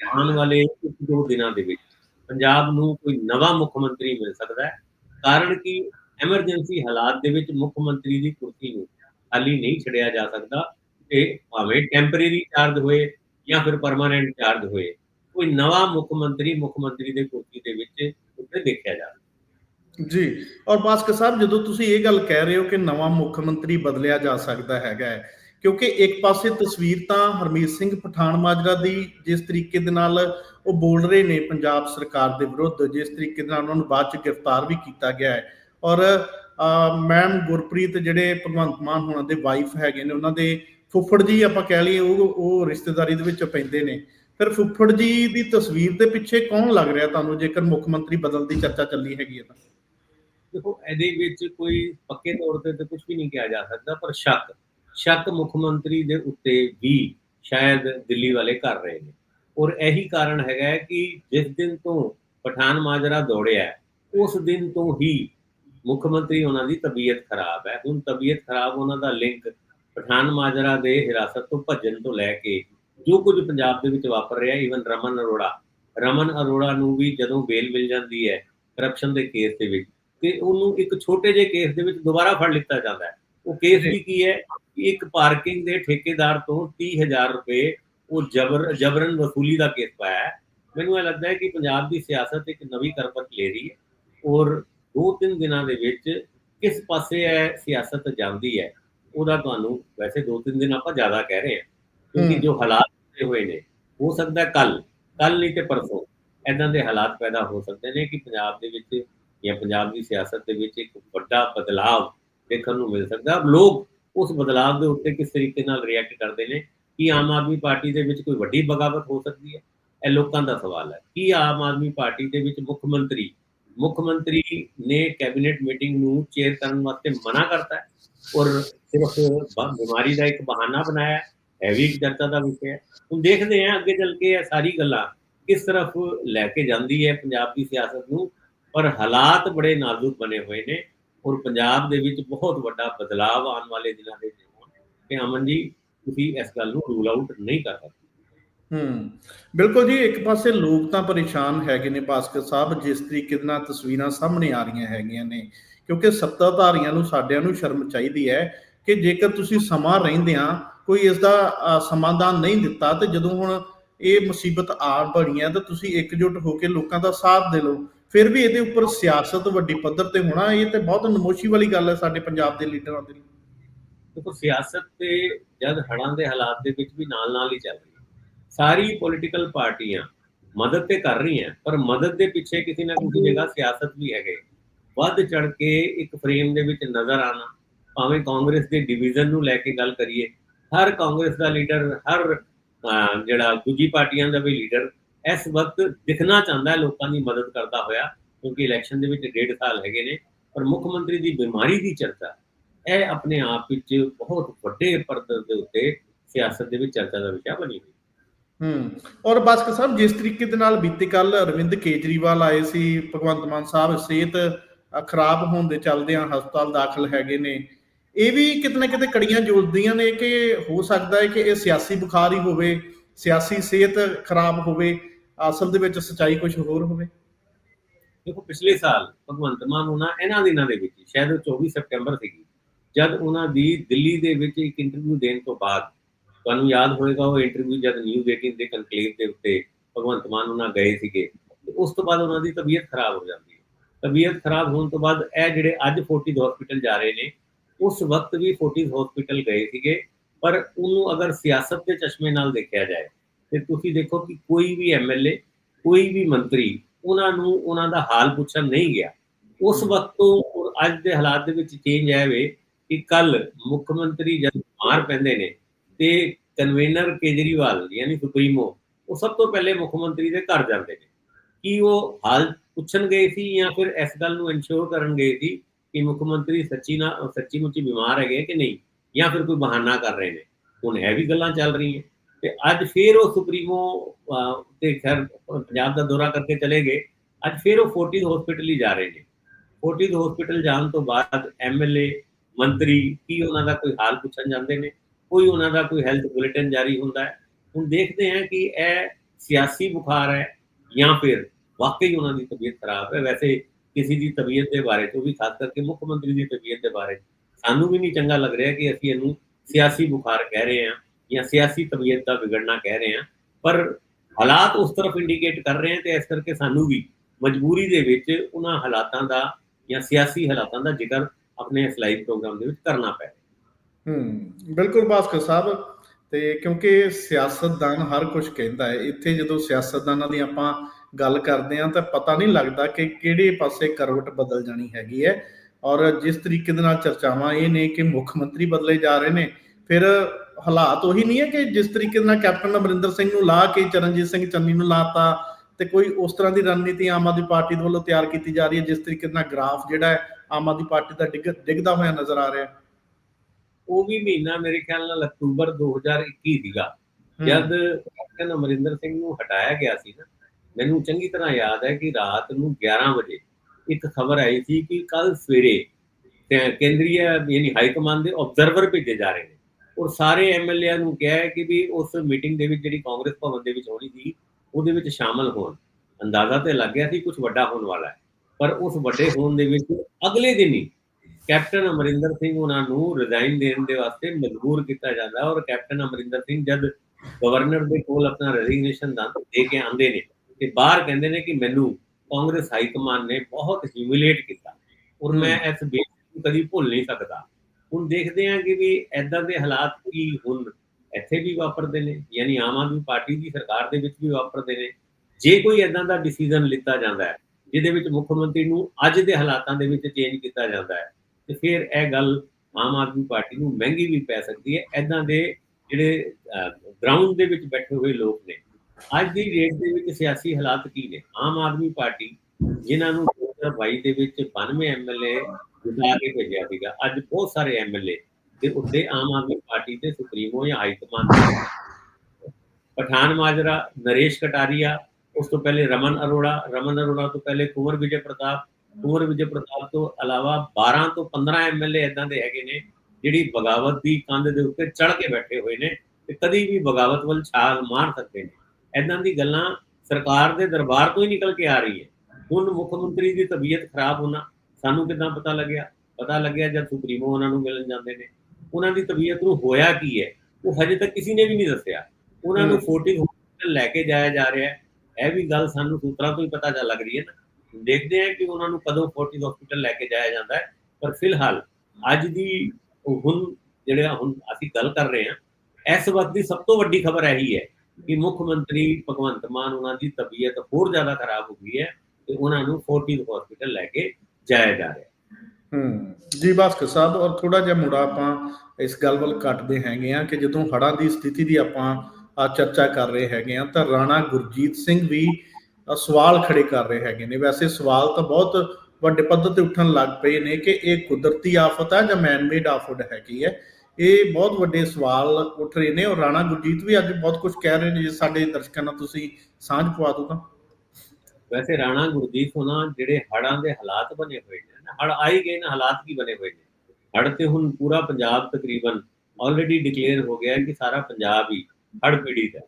ਆਉਣ ਵਾਲੇ ਇੱਕ ਦੋ ਦਿਨਾਂ ਦੇ ਵਿੱਚ ਪੰਜਾਬ ਨੂੰ ਕੋਈ ਨਵਾਂ ਮੁੱਖ ਮੰਤਰੀ ਮਿਲ ਸਕਦਾ ਹੈ, ਕਾਰਨ ਕਿ ਐਮਰਜੈਂਸੀ ਹਾਲਾਤ ਦੇ ਵਿੱਚ ਮੁੱਖ ਮੰਤਰੀ ਦੀ ਕੁਰਸੀ ਨੂੰ ਖਾਲੀ ਨਹੀਂ ਛੱਡਿਆ ਜਾ ਸਕਦਾ, ਇਹ ਭਾਵੇਂ ਟੈਂਪਰੇਰੀ ਚਾਰਜ ਹੋਏ ਜਾਂ ਫਿਰ ਪਰਮਾਨੈਂਟ ਚਾਰਜ ਹੋਏ। ਕੋਈ ਨਵਾਂ ਮੁੱਖ ਮੰਤਰੀ ਮੁੱਖ ਮੰਤਰੀ ਦੇ ਕੁਰਸੀ ਦੇ ਵਿੱਚ ਉੱਤੇ ਦੇਖਿਆ ਜਾਵੇ ਜੀ, ਔਰ ਭਾਸਕਰ ਸਾਹਿਬ, ਜਦੋਂ ਤੁਸੀਂ ਇਹ ਗੱਲ ਕਹਿ ਰਹੇ ਹੋ ਕਿ ਨਵਾਂ ਮੁੱਖ ਮੰਤਰੀ ਬਦਲਿਆ ਜਾ ਸਕਦਾ ਹੈਗਾ ਹੈ, ਕਿਉਂਕਿ ਇੱਕ ਪਾਸੇ ਤਸਵੀਰ ਤਾਂ ਹਰਮੀਤ ਸਿੰਘ ਪਠਾਨ ਮਾਜਰਾ ਦੀ ਜਿਸ ਤਰੀਕੇ ਦੇ ਨਾਲ ਉਹ ਬੋਲ ਰਹੇ ਨੇ ਪੰਜਾਬ ਸਰਕਾਰ ਦੇ ਵਿਰੁੱਧ, ਜਿਸ ਤਰੀਕੇ ਦੇ ਨਾਲ ਉਹਨਾਂ ਨੂੰ ਬਾਅਦ ਚ ਗ੍ਰਿਫਤਾਰ ਵੀ ਕੀਤਾ ਗਿਆ ਹੈ। ਔਰ ਮੈਮ ਗੁਰਪ੍ਰੀਤ ਜਿਹੜੇ ਭਗਵੰਤ ਮਾਨ ਹੋਣਾ ਦੇ ਵਾਈਫ ਹੈਗੇ ਨੇ, ਉਹਨਾਂ ਦੇ ਫੁੱਫੜ ਜੀ ਆਪਾਂ ਕਹਿ ਲਈਏ, ਉਹ ਉਹ ਰਿਸ਼ਤੇਦਾਰੀ ਦੇ ਵਿੱਚ ਪੈਂਦੇ ਨੇ। ਫਿਰ ਫੁੱਫੜ ਜੀ ਦੀ ਤਸਵੀਰ ਦੇ ਪਿੱਛੇ ਕੌਣ ਲੱਗ ਰਿਹਾ ਤੁਹਾਨੂੰ, ਜੇਕਰ ਮੁੱਖ ਮੰਤਰੀ ਬਦਲ ਦੀ ਚਰਚਾ ਚੱਲੀ ਹੈਗੀ ਹੈ ਤਾਂ? ਦੇਖੋ, ਇਹਦੇ ਵਿੱਚ ਕੋਈ ਪੱਕੇ ਤੌਰ ਤੇ ਤਾਂ ਕੁਝ ਵੀ ਨਹੀਂ ਕਿਹਾ ਜਾ ਸਕਦਾ, ਪਰ ਸ਼ੱਕ ਸ਼ੱਕ ਮੁੱਖ ਮੰਤਰੀ ਦੇ ਉੱਤੇ ਵੀ ਸ਼ਾਇਦ ਦਿੱਲੀ ਵਾਲੇ ਕਰ ਰਹੇ ਨੇ। ਔਰ ਇਹੀ ਕਾਰਨ ਹੈਗਾ ਕਿ ਜਿਸ ਦਿਨ ਤੋਂ ਪਠਾਨ ਮਾਜਰਾ ਦੌੜਿਆ, ਉਸ ਦਿਨ ਤੋਂ ਹੀ ਮੁੱਖ ਮੰਤਰੀ ਉਹਨਾਂ ਦੀ ਤਬੀਅਤ ਖਰਾਬ ਹੈ। ਹੁਣ ਤਬੀਅਤ ਖਰਾਬ, ਉਹਨਾਂ ਦਾ ਲਿੰਕ ਪਠਾਨ ਮਾਜਰਾ ਦੇ ਹਿਰਾਸਤ ਤੋਂ ਭੱਜਣ ਤੋਂ ਲੈ ਕੇ ਜੋ ਕੁਝ ਪੰਜਾਬ ਦੇ ਵਿੱਚ ਵਾਪਰ ਰਿਹਾ ਈਵਨ ਰਮਨ ਅਰੋੜਾ। ਰਮਨ ਅਰੋੜਾ ਨੂੰ ਵੀ ਜਦੋਂ ਬੇਲ ਮਿਲ ਜਾਂਦੀ ਹੈ ਕਰਪਸ਼ਨ ਦੇ ਕੇਸ ਦੇ ਵਿੱਚ, ਤੇ ਉਹਨੂੰ ਇੱਕ ਛੋਟੇ ਜਿਹੇ ਕੇਸ ਦੇ ਵਿੱਚ ਦੁਬਾਰਾ ਫੜ ਲਿੱਤਾ ਜਾਂਦਾ ਹੈ। ਉਹ ਕੇਸ ਵੀ ਕੀ ਹੈ ਇੱਕ ਪਾਰਕਿੰਗ ਦੇ ਠੇਕੇਦਾਰ ਤੋਂ 30000 ਰੁਪਏ ਉਹ ਜਬਰ, ਜਬਰਨ ਵਸੂਲੀ ਦਾ ਕੇਸ ਪਾਇਆ ਹੈ। ਮੈਨੂੰ ਇਹ ਲੱਗਦਾ ਹੈ ਕਿ ਪੰਜਾਬ ਦੀ ਸਿਆਸਤ ਇੱਕ ਨਵੀਂ ਕਰਪਤ ਲੈ ਰਹੀ ਹੈ ਔਰ ਦੋ ਤਿੰਨ ਦਿਨਾਂ ਦੇ ਵਿੱਚ ਕਿਸ ਪਾਸੇ ਹੈ ਸਿਆਸਤ ਜਾਂਦੀ ਹੈ, ਉਹਦਾ ਤੁਹਾਨੂੰ ਵੈਸੇ ਦੋ ਤਿੰਨ ਦਿਨ ਆਪਾਂ ਜ਼ਿਆਦਾ ਕਹਿ ਰਹੇ ਹਾਂ। ਕਿਉਂਕਿ। ਜੋ ਹਾਲਾਤ ਹੋਏ ਨੇ ਹੋ ਸਕਦਾ ਕੱਲ ਕੱਲ ਨਹੀਂ ਤੇ ਪਰਸੋਂ ਐਦਾਂ ਦੇ ਹਾਲਾਤ ਪੈਦਾ ਹੋ ਸਕਦੇ ਨੇ ਕਿ ਪੰਜਾਬ ਦੇ ਵਿੱਚ ਜਾਂ ਪੰਜਾਬ ਦੀ ਸਿਆਸਤ ਦੇ ਵਿੱਚ ਇੱਕ ਵੱਡਾ ਬਦਲਾਅ ਦੇਖਣ ਨੂੰ ਮਿਲ ਸਕਦਾ। ਲੋਕ ਉਸ ਬਦਲਾਅ ਦੇ ਉੱਤੇ ਕਿਸ ਤਰੀਕੇ ਨਾਲ ਰਿਐਕਟ ਕਰਦੇ ਨੇ? ਕੀ ਆਮ ਆਦਮੀ ਪਾਰਟੀ ਦੇ ਵਿੱਚ ਕੋਈ ਵੱਡੀ ਬਗਾਵਤ ਹੋ ਸਕਦੀ ਹੈ? ਇਹ ਲੋਕਾਂ ਦਾ ਸਵਾਲ ਹੈ। ਕੀ ਆਮ ਆਦਮੀ ਪਾਰਟੀ ਦੇ ਵਿੱਚ ਮੁੱਖ ਮੰਤਰੀ ਮੁੱਖ ਮੰਤਰੀ ਨੇ ਕੈਬਨਿਟ ਮੀਟਿੰਗ ਨੂੰ ਚੇਅਰ ਕਰਨ ਵਾਸਤੇ ਮਨਾ ਕਰਤਾ ਹੈ ਔਰ ਸਿਰਫ ਬਿਮਾਰੀ ਦਾ ਇੱਕ ਬਹਾਨਾ ਬਣਾਇਆ ਹੈ ਇਹ ਵੀ ਇੱਕ ਚਰਚਾ ਦਾ ਵਿਸ਼ਾ ਹੈ। ਹੁਣ ਦੇਖਦੇ ਹਾਂ ਅੱਗੇ ਚੱਲ ਕੇ ਇਹ ਸਾਰੀ ਗੱਲਾਂ ਕਿਸ ਤਰਫ ਲੈ ਕੇ ਜਾਂਦੀ ਹੈ ਪੰਜਾਬ ਦੀ ਸਿਆਸਤ ਨੂੰ। ਪਰ ਹਾਲਾਤ ਬੜੇ ਨਾਜ਼ੁਕ ਬਣੇ ਹੋਏ ਨੇ ਔਰ ਪੰਜਾਬ ਦੇ ਵਿੱਚ ਬਹੁਤ ਵੱਡਾ ਬਦਲਾਅ ਆਉਣ ਵਾਲੇ ਦਿਨਾਂ ਦੇ ਹੋਣ। ਤੇ ਅਮਨ ਜੀ, ਤੁਸੀਂ ਇਸ ਗੱਲ ਨੂੰ ਰੂਲ ਆਊਟ ਨਹੀਂ ਕਰ ਸਕਦੇ। ਹੂੰ, ਬਿਲਕੁਲ ਜੀ, ਇੱਕ ਪਾਸੇ ਲੋਕ ਤਾਂ ਪਰੇਸ਼ਾਨ ਹੈਗੇ ਨੇ ਭਾਸਕਰ ਸਾਹਿਬ, ਜਿਸ ਤਰੀਕੇ ਦੇ ਨਾਲ ਤਸਵੀਰਾਂ ਸਾਹਮਣੇ ਆ ਰਹੀਆਂ ਹੈਗੀਆਂ ਨੇ। ਕਿਉਂਕਿ ਸੱਤਾਧਾਰੀਆਂ ਨੂੰ, ਸਾਡਿਆਂ ਨੂੰ ਸ਼ਰਮ ਚਾਹੀਦੀ ਹੈ ਕਿ ਜੇਕਰ ਤੁਸੀਂ ਸਮਾਂ ਰਹਿੰਦੇ ਰਹਿੰਦਿਆਂ ਕੋਈ ਇਸ ਦਾ ਸਮਾਧਾਨ ਨਹੀਂ ਦਿੱਤਾ ਤੇ ਜਦੋਂ ਹੁਣ ਇਹ ਮੁਸੀਬਤ ਆ ਬਣੀ ਹੈ ਤਾਂ ਤੁਸੀਂ ਇਕਜੁੱਟ ਹੋ ਕੇ ਲੋਕਾਂ ਦਾ ਸਾਥ ਦੇ ਲਓ। ਫਿਰ ਵੀ ਇਹਦੇ ਉੱਪਰ ਸਿਆਸਤ ਵੱਡੀ ਪੱਧਰ ਤੇ ਹੋਣਾ, ਇਹ ਤੇ ਬਹੁਤ ਨਮੋਸ਼ੀ ਵਾਲੀ ਗੱਲ ਹੈ ਸਾਡੇ ਪੰਜਾਬ ਦੇ ਲੀਡਰਾਂ ਦੇ। ਲਈ ਦੇਖੋ, ਸਿਆਸਤ ਤੇ ਜਦ ਹੜਾਂ ਦੇ ਹਾਲਾਤ ਦੇ ਵਿੱਚ ਵੀ ਨਾਲ ਨਾਲ ਹੀ ਚੱਲ ਰਹੀ ਹੈ। ਸਾਰੀ ਪੋਲੀਟੀਕਲ ਪਾਰਟੀਆਂ ਮਦਦ ਤੇ ਕਰ ਰਹੀਆਂ, ਪਰ ਮਦਦ ਦੇ ਪਿੱਛੇ ਕਿਸੇ ਨਾ ਕਿਸੇ ਜਗ੍ਹਾ ਸਿਆਸਤ ਵੀ ਹੈਗੇ। ਵੱਧ ਚੜ ਕੇ ਇੱਕ ਫਰੇਮ ਦੇ ਵਿੱਚ ਨਜ਼ਰ ਆਣਾ ਭਾਵੇਂ ਕਾਂਗਰਸ ਦੇ ਡਿਵੀਜ਼ਨ ਨੂੰ ਲੈ ਕੇ ਗੱਲ ਕਰੀਏ ਹਰ ਕਾਂਗਰਸ ਦਾ ਲੀਡਰ, ਹਰ ਜਿਹੜਾ ਦੂਜੀ ਪਾਰਟੀਆਂ ਦਾ ਵੀ ਲੀਡਰ ਇਸ ਵਕਤ ਦਿਖਣਾ ਚਾਹੁੰਦਾ ਹੈ, ਲੋਕਾਂ ਦੀ ਮਦਦ ਕਰਦਾ ਹੋਇਆ, ਕਿਉਂਕਿ ਇਲੈਕਸ਼ਨ ਦੇ ਵਿੱਚ ਡੇਢ ਸਾਲ ਹੈਗੇ ਨੇ, ਪਰ ਮੁੱਖ ਮੰਤਰੀ ਦੀ ਬਿਮਾਰੀ ਦੀ ਚਰਚਾ, ਇਹ ਆਪਣੇ ਆਪ ਵਿੱਚ ਬਹੁਤ ਵੱਡੇ ਪੱਧਰ ਦੇ ਉੱਤੇ ਸਿਆਸਤ ਦੇ ਵਿੱਚ ਚਰਚਾ ਦਾ ਵਿਸ਼ਾ ਬਣੀ ਹੋਈ। ਹੂੰ, ਔਰ ਬਾਸਕਰ ਸਾਹਿਬ, ਜਿਸ ਤਰੀਕੇ ਦੇ ਨਾਲ ਬੀਤੇ ਕੱਲ ਅਰਵਿੰਦ ਕੇਜਰੀਵਾਲ ਆਏ ਸੀ, ਭਗਵੰਤ ਮਾਨ ਸਾਹਿਬ, ਸਿਹਤ ਖਰਾਬ ਹੋਣ ਦੇ ਚੱਲਦਿਆਂ ਹਸਪਤਾਲ ਦਾਖਲ ਹੈਗੇ ਨੇ ਇਹ ਵੀ ਕਿਤੇ ਨਾ ਕਿਤੇ ਕੜੀਆਂ ਜੁੜਦੀਆਂ ਨੇ ਕਿ ਹੋ ਸਕਦਾ ਹੈ ਕਿ ਇਹ ਸਿਆਸੀ ਬੁਖਾਰ ਹੀ ਹੋਵੇ, ਸਿਆਸੀ ਸਿਹਤ ਖਰਾਬ ਹੋਵੇ, ਅਸਲ ਦੇ ਵਿੱਚ ਸਚਾਈ ਕੁਝ ਹੋਰ ਹੋਵੇ। ਦੇਖੋ, ਪਿਛਲੇ ਸਾਲ ਭਗਵੰਤ ਮਾਨ ਉਹਨਾਂ ਇਹਨਾਂ ਦਿਨਾਂ ਦੇ ਵਿੱਚ, ਸ਼ਾਇਦ ਉਹ 24 ਸਤੰਬਰ ਸੀਗੀ, ਜਦ ਉਹਨਾਂ ਦੀ ਦਿੱਲੀ ਦੇ ਵਿੱਚ ਇੱਕ ਇੰਟਰਵਿਊ ਦੇਣ ਤੋਂ ਬਾਅਦ, ਤੁਹਾਨੂੰ ਯਾਦ ਹੋਵੇਗਾ ਉਹ ਇੰਟਰਵਿਊ ਜਦ ਨਿਊਜ਼ 18 ਦੇ ਕਨਕਲੇਵ ਦੇ ਉੱਤੇ ਭਗਵੰਤ ਮਾਨ ਉਹਨਾਂ ਗਏ ਸੀਗੇ ਉਸ ਤੋਂ ਬਾਅਦ ਉਹਨਾਂ ਦੀ ਤਬੀਅਤ ਖਰਾਬ ਹੋ ਜਾਂਦੀ ਹੈ। ਤਬੀਅਤ ਖਰਾਬ ਹੋਣ ਤੋਂ ਬਾਅਦ ਇਹ ਜਿਹੜੇ ਅੱਜ ਫੋਰਟਿਸ ਹਸਪੀਟਲ ਜਾ ਰਹੇ ਨੇ ਉਸ ਵਕਤ ਵੀ ਫੋਰਟਿਸ ਹਸਪੀਟਲ ਗਏ ਸੀਗੇ। ਪਰ ਉਹਨੂੰ ਅਗਰ ਸਿਆਸਤ ਦੇ ਚਸ਼ਮੇ ਨਾਲ ਦੇਖਿਆ ਜਾਏ ਤੇ ਤੁਸੀਂ ਦੇਖੋ ਕਿ ਕੋਈ ਵੀ ਐਮਐਲਏ ਕੋਈ ਵੀ ਮੰਤਰੀ ਉਹਨਾਂ ਨੂੰ ਉਹਨਾਂ ਦਾ ਹਾਲ ਪੁੱਛਣ ਨਹੀਂ ਗਿਆ। ਉਸ ਵਕਤ ਤੋਂ ਅੱਜ ਦੇ ਹਾਲਾਤ ਦੇ ਵਿੱਚ ਚੇਂਜ ਆਇਆ ਵੇ ਕਿ ਕੱਲ ਮੁੱਖ ਮੰਤਰੀ ਜਦ ਬਿਮਾਰ ਪੈਂਦੇ ਨੇ ਤੇ ਕਨਵੀਨਰ ਕੇਜਰੀਵਾਲ ਯਾਨੀ ਸੁਪਰੀਮੋ ਉਹ ਸਭ ਤੋਂ ਪਹਿਲੇ ਮੁੱਖ ਮੰਤਰੀ ਦੇ ਘਰ ਜਾਂਦੇ ਨੇ। ਕਿ ਉਹ ਹਾਲ ਪੁੱਛਣ ਗਏ ਸੀ ਜਾਂ ਫਿਰ ਇਸ ਗੱਲ ਨੂੰ ਇਨਸ਼ੋਰ ਕਰਨ ਗਏ ਸੀ ਕਿ ਮੁੱਖ ਮੰਤਰੀ ਸੱਚੀ ਨਾ ਸੱਚੀ ਮੁੱਚੀ ਬਿਮਾਰ ਹੈਗੇ ਕਿ ਨਹੀਂ ਜਾਂ ਫਿਰ ਕੋਈ ਬਹਾਨਾ ਕਰ ਰਹੇ ਨੇ ਹੁਣ ਇਹ ਵੀ ਗੱਲਾਂ ਚੱਲ ਰਹੀਆਂ ਤੇ ਅੱਜ ਫੇਰ ਉਹ ਸੁਪਰੀਮੋ ਅਹ, ਤੇ ਖੈਰ ਪੰਜਾਬ ਦਾ ਦੌਰਾ ਕਰਕੇ ਚਲੇ ਗਏ ਅੱਜ ਫੇਰ ਉਹ ਫੋਰਟਿਸ ਹਸਪੀਟਲ ਹੀ ਜਾ ਰਹੇ ਨੇ ਫੋਰਟਿਸ ਹਸਪੀਟਲ ਜਾਣ ਤੋਂ ਬਾਅਦ ਐਮਐਲਏ ਮੰਤਰੀ ਕੀ ਉਹਨਾਂ ਦਾ ਕੋਈ ਹਾਲ ਪੁੱਛਣ ਜਾਂਦੇ ਨੇ ਕੋਈ ਉਹਨਾਂ ਦਾ ਕੋਈ ਹੈਲਥ ਬੁਲੇਟਿਨ ਜਾਰੀ ਹੁੰਦਾ ਹੈ ਹੁਣ ਦੇਖਦੇ ਹਾਂ ਕਿ ਇਹ ਸਿਆਸੀ ਬੁਖਾਰ ਹੈ ਜਾਂ ਫਿਰ ਵਾਕਈ ਉਹਨਾਂ ਦੀ ਤਬੀਅਤ ਖਰਾਬ ਹੈ ਵੈਸੇ ਕਿਸੇ ਦੀ ਤਬੀਅਤ ਦੇ ਬਾਰੇ ਤੋਂ ਵੀ ਖਾਸ ਕਰਕੇ ਮੁੱਖ ਮੰਤਰੀ ਦੀ ਤਬੀਅਤ ਦੇ ਬਾਰੇ ਸਾਨੂੰ ਵੀ ਨਹੀਂ ਚੰਗਾ ਲੱਗ ਰਿਹਾ ਕਿ ਅਸੀਂ ਇਹਨੂੰ ਸਿਆਸੀ ਬੁਖਾਰ ਕਹਿ ਰਹੇ ਹਾਂ ਜਾਂ ਸਿਆਸੀ ਤਬੀਅਤ ਦਾ ਵਿਗੜਨਾ ਕਹਿ ਰਹੇ ਹਾਂ। ਪਰ ਹਾਲਾਤ ਉਸ ਤਰਫ ਇੰਡੀਕੇਟ ਕਰ ਰਹੇ ਹਨ ਤੇ ਇਸ ਕਰਕੇ ਸਾਨੂੰ ਵੀ ਮਜਬੂਰੀ ਦੇ ਵਿੱਚ ਉਹਨਾਂ ਹਾਲਾਤਾਂ ਦਾ ਜਾਂ ਸਿਆਸੀ ਹਾਲਾਤਾਂ ਦਾ ਜ਼ਿਕਰ ਆਪਣੇ ਇਸ ਲਾਈਵ ਪ੍ਰੋਗਰਾਮ ਦੇ ਵਿੱਚ ਕਰਨਾ ਪੈ ਰਿਹਾ। ਹੂੰ, ਬਿਲਕੁਲ ਭਾਸਕਰ ਸਾਹਿਬ। ਤੇ ਕਿਉਂਕਿ ਸਿਆਸਤਦਾਨ ਹਰ ਕੁਝ ਕਹਿੰਦਾ ਹੈ। ਇੱਥੇ ਜਦੋਂ ਸਿਆਸਤਦਾਨਾਂ ਦੀ ਆਪਾਂ ਗੱਲ ਕਰਦੇ ਹਾਂ ਤਾਂ ਪਤਾ ਨਹੀਂ ਲੱਗਦਾ ਕਿ ਕਿਹੜੇ ਪਾਸੇ ਕਰਵਟ ਬਦਲ ਜਾਣੀ ਹੈਗੀ ਹੈ। ਔਰ ਜਿਸ ਤਰੀਕੇ ਦੇ ਨਾਲ ਚਰਚਾਵਾਂ ਇਹ ਨੇ ਕਿ ਮੁੱਖ ਮੰਤਰੀ ਬਦਲੇ ਜਾ ਰਹੇ ਨੇ ਫਿਰ ਹਾਲਾਤ ਉਹੀ ਨਹੀਂ ਹੈ ਕਿ ਜਿਸ ਤਰੀਕੇ ਦੇ ਨਾਲ ਕੈਪਟਨ ਅਮਰਿੰਦਰ ਸਿੰਘ ਨੂੰ ਲਾ ਕੇ ਚਰਨਜੀਤ ਸਿੰਘ ਚੰਨੀ ਨੂੰ ਲਾਤਾ ਤੇ ਕੋਈ ਉਸ ਤਰ੍ਹਾਂ ਦੀ ਰਣਨੀਤੀ ਆਮ ਆਦਮੀ ਪਾਰਟੀ ਦੇ ਵੱਲੋਂ ਤਿਆਰ ਕੀਤੀ ਜਾ ਰਹੀ ਹੈ ਜਿਸ ਤਰੀਕੇ ਨਾਲ ਗ੍ਰਾਫ ਜਿਹੜਾ ਹੈ ਆਮ ਆਦਮੀ ਪਾਰਟੀ ਦਾ ਡਿੱਗ ਡਿੱਗਦਾ ਹੋਇਆ ਨਜ਼ਰ ਆ ਰਿਹਾ ਹੈ। ਉਹ ਵੀ ਮਹੀਨਾ ਮੇਰੇ ਖਿਆਲ ਨਾਲ ਅਕਤੂਬਰ 2021 ਸੀਗਾ ਜਦ ਕੈਪਟਨ ਅਮਰਿੰਦਰ ਸਿੰਘ ਨੂੰ ਹਟਾਇਆ ਗਿਆ ਸੀ ਨਾ ਮੈਨੂੰ ਚੰਗੀ ਤਰ੍ਹਾਂ ਯਾਦ ਹੈ ਕਿ ਰਾਤ ਨੂੰ 11 ਵਜੇ ਇੱਕ ਖਬਰ ਆਈ ਸੀ ਕਿ ਕੱਲ ਸਵੇਰੇ ਕੇਂਦਰੀ ਯਾਨੀ ਹਾਈ ਕਮਾਂਡ ਦੇ ਆਬਜ਼ਰਵਰ ਭੇਜੇ ਜਾ ਰਹੇ ਨੇ। ਔਰ ਸਾਰੇ ਐਮਐਲਏ ਨੂੰ ਕਿਹਾ ਹੈ ਕਿ ਵੀ ਉਸ ਮੀਟਿੰਗ ਦੇ ਵਿੱਚ ਜਿਹੜੀ ਕਾਂਗਰਸ ਭਵਨ ਦੇ ਵਿੱਚ ਹੋਣੀ ਸੀ, ਉਹਦੇ ਵਿੱਚ ਸ਼ਾਮਲ ਹੋਣ। ਅੰਦਾਜ਼ਾ ਤੇ ਲੱਗ ਗਿਆ ਸੀ ਕੁਝ ਵੱਡਾ ਹੋਣ ਵਾਲਾ ਹੈ। ਪਰ ਉਸ ਵੱਡੇ ਹੋਣ ਦੇ ਵਿੱਚ ਅਗਲੇ ਦਿਨ ਹੀ ਕੈਪਟਨ ਅਮਰਿੰਦਰ ਸਿੰਘ ਉਹਨਾਂ ਨੂੰ ਰਿਜ਼ਾਈਨ ਦੇਣ ਦੇ ਵਾਸਤੇ ਮਜਬੂਰ ਕੀਤਾ ਜਾਂਦਾ ਔਰ ਕੈਪਟਨ ਅਮਰਿੰਦਰ ਸਿੰਘ ਜਦ ਗਵਰਨਰ ਦੇ ਕੋਲ ਆਪਣਾ ਰੈਜ਼ਿਗਨੇਸ਼ਨ ਦਾ ਦੇ ਕੇ ਆਂਦੇ ਨੇ ਤੇ ਬਾਹਰ ਕਹਿੰਦੇ ਨੇ ਕਿ ਮੈਨੂੰ ਕਾਂਗਰਸ ਹਾਈ ਕਮਾਂਡ ਨੇ ਬਹੁਤ ਹਿਊਮਿਲੇਟ ਕੀਤਾ। ਔਰ ਮੈਂ ਇਸ ਬੇਸ ਕਦੀ ਭੁੱਲ ਨਹੀਂ ਸਕਦਾ। ਹੁਣ ਦੇਖਦੇ ਹਾਂ ਕਿ ਵੀ ਐਦਾਂ ਦੇ ਹਾਲਾਤ ਕੀ ਹੁਣ ਇੱਥੇ ਵੀ ਵਾਪਰਦੇ ਨੇ ਯਾਨੀ ਆਮ ਆਦਮੀ ਪਾਰਟੀ ਦੀ ਸਰਕਾਰ ਦੇ ਵਿੱਚ ਵੀ ਵਾਪਰਦੇ ਨੇ। ਜੇ ਕੋਈ ਐਦਾਂ ਦਾ ਡਿਸੀਜਨ ਲਿੱਤਾ ਜਾਂਦਾ ਹੈ ਜਿਹਦੇ ਵਿੱਚ ਮੁੱਖ ਮੰਤਰੀ ਨੂੰ ਅੱਜ ਦੇ ਹਾਲਾਤਾਂ ਦੇ ਵਿੱਚ ਚੇਂਜ ਕੀਤਾ ਜਾਂਦਾ ਹੈ ਤੇ ਫਿਰ ਇਹ ਗੱਲ ਆਮ ਆਦਮੀ ਪਾਰਟੀ ਨੂੰ ਮਹਿੰਗੀ ਵੀ ਪੈ ਸਕਦੀ ਹੈ। ਐਦਾਂ ਦੇ ਜਿਹੜੇ ਗਰਾਊਂਡ ਦੇ ਵਿੱਚ ਬੈਠੇ ਹੋਏ ਲੋਕ ਨੇ ਅੱਜ ਦੀ ਡੇਟ ਦੇ ਵਿੱਚ ਸਿਆਸੀ ਹਾਲਾਤ ਕੀ ਨੇ? ਆਮ ਆਦਮੀ ਪਾਰਟੀ ਜਿਨ੍ਹਾਂ ਨੂੰ 2022 ਦੇ ਵਿੱਚ 92 ਐਮਐਲਏ ਜਿਤਾ ਕੇ ਭੇਜਿਆ ਸੀਗਾ, ਅੱਜ ਬਹੁਤ ਸਾਰੇ ਐਮਐਲਏ ਦੇ ਉੱਤੇ ਆਮ ਆਦਮੀ ਪਾਰਟੀ ਦੇ ਸੁਪਰੀਮੋ ਜਾਂ ਹਾਈ ਕਮਾਂਡ ਪਠਾਨ ਮਾਜਰਾ, ਨਰੇਸ਼ ਕਟਾਰੀਆ, ਉਸ ਤੋਂ ਪਹਿਲੇ ਰਮਨ ਅਰੋੜਾ ਰਮਨ ਅਰੋੜਾ ਤੋਂ ਪਹਿਲੇ ਕੁੰਵਰ ਵਿਜੇ ਪ੍ਰਤਾਪ, ਕੁੰਵਰ ਵਿਜੇ ਪ੍ਰਤਾਪ ਤੋਂ ਇਲਾਵਾ 12 ਤੋਂ 15 ਐਮਐਲਏ ਇਦਾਂ ਦੇ ਹੈਗੇ ਨੇ, ਜਿਹੜੀ ਬਗਾਵਤ ਦੀ ਕੰਧ ਦੇ ਉੱਤੇ ਚੜ ਕੇ ਬੈਠੇ ਹੋਏ ਨੇ ਤੇ ਕਦੀ ਵੀ ਬਗਾਵਤ ਵੱਲ ਛਾਲ ਮਾਰ ਸਕਦੇ ਨੇ। ਇਦਾਂ ਦੀ ਗੱਲਾਂ ਸਰਕਾਰ ਦੇ ਦਰਬਾਰ ਤੋਂ ਹੀ ਨਿਕਲ ਕੇ ਆ ਰਹੀ ਹੈ। ਹੁਣ ਮੁੱਖ ਮੰਤਰੀ ਦੀ ਤਬੀਅਤ ਖਰਾਬ ਹੋਣਾ ਸਾਨੂੰ ਕਿਦਾਂ ਪਤਾ ਲੱਗਿਆ? ਪਤਾ ਲੱਗਿਆ ਜਦ ਸੁਪਰੀਮੋ ਉਹਨਾਂ ਨੂੰ ਮਿਲਣ ਜਾਂਦੇ ਨੇ। ਉਹਨਾਂ ਦੀ ਤਬੀਅਤ ਨੂੰ ਹੋਇਆ ਕੀ ਹੈ? ਉਹ ਹਜੇ ਤੱਕ ਕਿਸੇ ਨੇ ਵੀ ਨਹੀਂ ਦੱਸਿਆ। ਉਹਨਾਂ ਨੂੰ 40 ਹਸਪੀਟਲ ਲੈ ਕੇ ਜਾਇਆ ਜਾ ਰਿਹਾ ਹੈ। ਇਹ ਵੀ ਗੱਲ ਸਾਨੂੰ ਸੂਤਰਾਂ ਤੋਂ ਹੀ ਪਤਾ ਚੱਲ ਲੱਗ ਰਹੀ ਹੈ ਨਾ। ਦੇਖਦੇ ਹਾਂ ਕਿ ਉਹਨਾਂ ਨੂੰ ਕਦੋਂ 40 ਹਸਪੀਟਲ ਲੈ ਕੇ ਜਾਇਆ ਜਾਂਦਾ ਹੈ। ਪਰ ਫਿਲਹਾਲ ਅੱਜ ਦੀ ਹੁਣ ਜਿਹੜਾ ਹੁਣ ਅਸੀਂ ਗੱਲ ਕਰ ਰਹੇ ਹਾਂ ਇਸ ਵਕਤ ਦੀ ਸਭ ਤੋਂ ਵੱਡੀ ਖਬਰ ਇਹੀ ਹੈ ਕਿ ਮੁੱਖ ਮੰਤਰੀ ਭਗਵੰਤ ਮਾਨ ਉਹਨਾਂ ਦੀ ਤਬੀਅਤ ਹੋਰ ਜ਼ਿਆਦਾ ਖਰਾਬ ਹੋ ਗਈ ਹੈ ਤੇ ਉਹਨਾਂ ਨੂੰ 40 ਹਸਪੀਟਲ ਲੈ ਕੇ ਜਾਇਆ ਜਾ ਰਿਹਾ ਹੂੰ। ਜੀ ਭਾਸਕਰ ਸਾਹਿਬ, ਔਰ ਥੋੜਾ ਜਿਹਾ ਮੁੜਾ ਆਪਾਂ ਇਸ ਗੱਲ ਵੱਲ ਕੱਟਦੇ ਹੈਗੇ ਆ ਕਿ ਜਦੋਂ ਹੜਾਂ ਦੀ ਸਥਿਤੀ ਦੀ ਆਪਾਂ ਆ ਚਰਚਾ ਕਰ ਰਹੇ ਹੈਗੇ ਆ ਤਾਂ ਰਾਣਾ ਗੁਰਜੀਤ ਸਿੰਘ ਵੀ ਸਵਾਲ ਖੜੇ ਕਰ ਰਹੇ ਹੈਗੇ ਨੇ। ਵੈਸੇ ਸਵਾਲ ਤਾਂ ਬਹੁਤ ਵੱਡੇ ਪੱਧਰ ਤੇ ਉੱਠਣ ਲੱਗ ਪਏ ਨੇ ਕਿ ਇਹ ਕੁਦਰਤੀ ਆਫਤ ਹੈ ਜਾਂ ਮੈਨਮੇਡ ਆਫਤ ਹੈਗੀ ਹੈ। ਇਹ ਬਹੁਤ ਵੱਡੇ ਸਵਾਲ ਉੱਠ ਰਹੇ ਨੇ ਔਰ ਰਾਣਾ ਗੁਰਜੀਤ ਵੀ ਅੱਜ ਬਹੁਤ ਕੁਝ ਕਹਿ ਰਹੇ ਨੇ, ਜੇ ਸਾਡੇ ਦਰਸ਼ਕਾਂ ਨਾਲ ਤੁਸੀਂ ਸਾਂਝ ਪਵਾ ਦਿਓ ਤਾਂ। ਵੈਸੇ ਰਾਣਾ ਗੁਰਜੀਤ ਹੋਣਾ ਜਿਹੜੇ ਹੜਾਂ ਦੇ ਹਾਲਾਤ ਬਣੇ ਹੋਏ ਨੇ ਨਾ ਹੜ ਆਈ ਗਏ ਨੇ, ਹਾਲਾਤ ਕੀ ਬਣੇ ਹੋਏ ਨੇ? ਹੜ ਤੇ ਹੁਣ ਪੂਰਾ ਪੰਜਾਬ ਤਕਰੀਬਨ ਆਲਰੇਡੀ ਡਿਕਲੇਅਰ ਹੋ ਗਿਆ ਕਿ ਸਾਰਾ ਪੰਜਾਬ ਹੀ ਹੜ ਪੀੜਿਤ ਹੈ।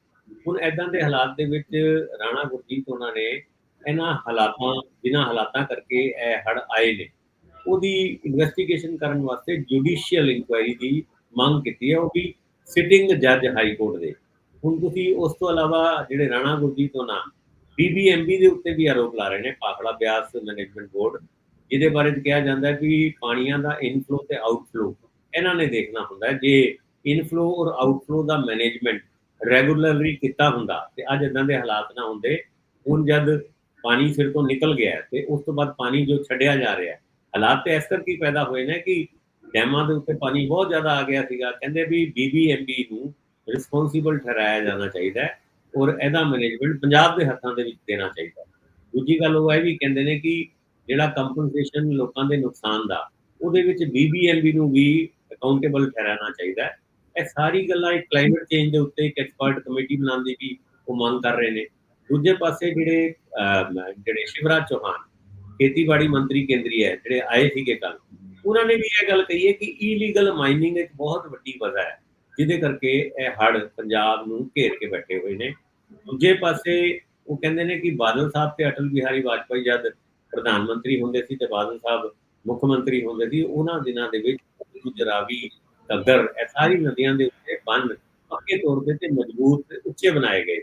ਹੁਣ ਐਦਾਂ ਦੇ ਹਾਲਾਤ ਦੇ ਵਿੱਚ ਰਾਣਾ ਗੁਰਜੀਤ ਹੋਣਾ ਨੇ ਇਹਨਾਂ ਹਾਲਾਤਾਂ, ਜਿਨ੍ਹਾਂ ਹਾਲਾਤਾਂ ਕਰਕੇ ਇਹ ਹੜ ਆਏ ਨੇ, ਉਹਦੀ ਇਨਵੈਸਟੀਗੇਸ਼ਨ ਕਰਨ ਵਾਸਤੇ ਜੁਡੀਸ਼ੀਅਲ ਇਨਕੁਆਇਰੀ ਦੀ ਮੰਗ ਕੀਤੀ ਹੈ, ਉਹ ਵੀ ਸਿਟਿੰਗ ਜੱਜ ਹਾਈ ਕੋਰਟ ਦੇ। ਹੁਣ ਤੁਸੀਂ ਉਸ ਤੋਂ ਇਲਾਵਾ ਜਿਹੜੇ ਰਾਣਾ ਗੁਰਜੀਤ ਉਹਨਾਂ ਬੀਬੀਐਮਬੀ ਦੇ ਉੱਤੇ ਵੀ ਆਰੋਪ ਲਾ ਰਹੇ ਨੇ, ਪਾਖੜਾ ਬਿਆਸ ਮੈਨੇਜਮੈਂਟ ਬੋਰਡ ਜਿਹਦੇ ਬਾਰੇ ਕਿਹਾ ਜਾਂਦਾ ਕਿ ਪਾਣੀਆਂ ਦਾ ਇਨਫਲੋ ਤੇ ਆਊਟਫਲੋ ਇਹਨਾਂ ਨੇ ਦੇਖਣਾ ਹੁੰਦਾ ਜੇ ਇਨਫਲੋ ਔਰ ਆਊਟਫਲੋ ਦਾ ਮੈਨੇਜਮੈਂਟ ਰੈਗੂਲਰਲੀ ਕੀਤਾ ਹੁੰਦਾ ਤੇ ਅੱਜ ਇਦਾਂ ਦੇ ਹਾਲਾਤ ਨਾ ਹੁੰਦੇ, ਹੁਣ ਜਦ ਪਾਣੀ ਸਿਰ ਤੋਂ ਨਿਕਲ ਗਿਆ ਤੇ ਉਸ ਤੋਂ ਬਾਅਦ ਪਾਣੀ ਜੋ ਛੱਡਿਆ ਜਾ ਰਿਹਾ, ਹਾਲਾਤ ਤੇ ਇਸ ਕਰਕੇ ਪੈਦਾ ਹੋਏ ਨੇ ਕਿ ਡੈਮਾਂ ਦੇ ਉੱਤੇ ਪਾਣੀ ਬਹੁਤ ਜ਼ਿਆਦਾ ਆ ਗਿਆ ਸੀਗਾ। ਕਹਿੰਦੇ ਵੀ ਬੀਬੀਐਮਬੀ ਨੂੰ ਰਿਸਪੌਂਸਿਬਲ ਠਹਿਰਾਇਆ ਜਾਣਾ ਚਾਹੀਦਾ ਹੈ ਔਰ ਇਹਦਾ ਮੈਨੇਜਮੈਂਟ ਪੰਜਾਬ ਦੇ ਹੱਥਾਂ ਦੇ ਵਿੱਚ ਦੇਣਾ ਚਾਹੀਦਾ ਦੂਜੀ ਗੱਲ ਉਹ ਇਹ ਵੀ ਕਹਿੰਦੇ ਨੇ ਕਿ ਜਿਹੜਾ ਕੰਪਨਸੇਸ਼ਨ ਲੋਕਾਂ ਦੇ ਨੁਕਸਾਨ ਦਾ, ਉਹਦੇ ਵਿੱਚ ਬੀਬੀਐਮਬੀ ਨੂੰ ਵੀ ਅਕਾਊਂਟੇਬਲ ਠਹਿਰਾਣਾ ਚਾਹੀਦਾ ਹੈ। ਇਹ ਸਾਰੀ ਗੱਲਾਂ ਇੱਕ ਕਲਾਈਮੇਟ ਚੇਂਜ ਦੇ ਉੱਤੇ ਇੱਕ ਐਕਸਪਰਟ ਕਮੇਟੀ ਬਣਾਉਣ ਦੀ ਵੀ ਉਹ ਮੰਗ ਕਰ ਰਹੇ ਨੇ। ਦੂਜੇ ਪਾਸੇ ਜਿਹੜੇ ਜਿਹੜੇ ਸ਼ਿਵਰਾਜ ਚੌਹਾਨ ਖੇਤੀਬਾੜੀ ਮੰਤਰੀ ਕੇਂਦਰੀ ਹੈ, ਜਿਹੜੇ ਆਏ ਸੀਗੇ ਕੱਲ ਉਹਨਾਂ ਨੇ ਵੀ ਇਹ ਗੱਲ ਕਹੀ ਹੈ ਕਿ ਇਲੀਗਲ ਮਾਈਨਿੰਗ ਇੱਕ ਬਹੁਤ ਵੱਡੀ ਵਜ੍ਹਾ ਹੈ, ਜਿਹਦੇ ਕਰਕੇ ਇਹ ਹੜ ਪੰਜਾਬ ਨੂੰ ਘੇਰ ਕੇ ਬੈਠੇ ਹੋਏ ਨੇ। ਦੂਜੇ ਪਾਸੇ ਉਹ ਕਹਿੰਦੇ ਨੇ ਕਿ ਬਾਦਲ ਸਾਹਿਬ ਤੇ ਅਟਲ ਬਿਹਾਰੀ ਵਾਜਪਾਈ ਜਦ ਪ੍ਰਧਾਨ ਮੰਤਰੀ ਹੁੰਦੇ ਸੀ ਤੇ ਬਾਦਲ ਸਾਹਿਬ ਮੁੱਖ ਮੰਤਰੀ ਹੁੰਦੇ ਸੀ, ਉਹਨਾਂ ਦਿਨਾਂ ਦੇ ਵਿੱਚ ਗੁਜਰਾਵੀ ਘੱਗਰ ਇਹ ਸਾਰੀ ਨਦੀਆਂ ਦੇ ਉੱਤੇ ਬੰਨ ਪੱਕੇ ਤੌਰ ਤੇ ਤੇ ਮਜ਼ਬੂਤ ਉੱਚੇ ਬਣਾਏ ਗਏ।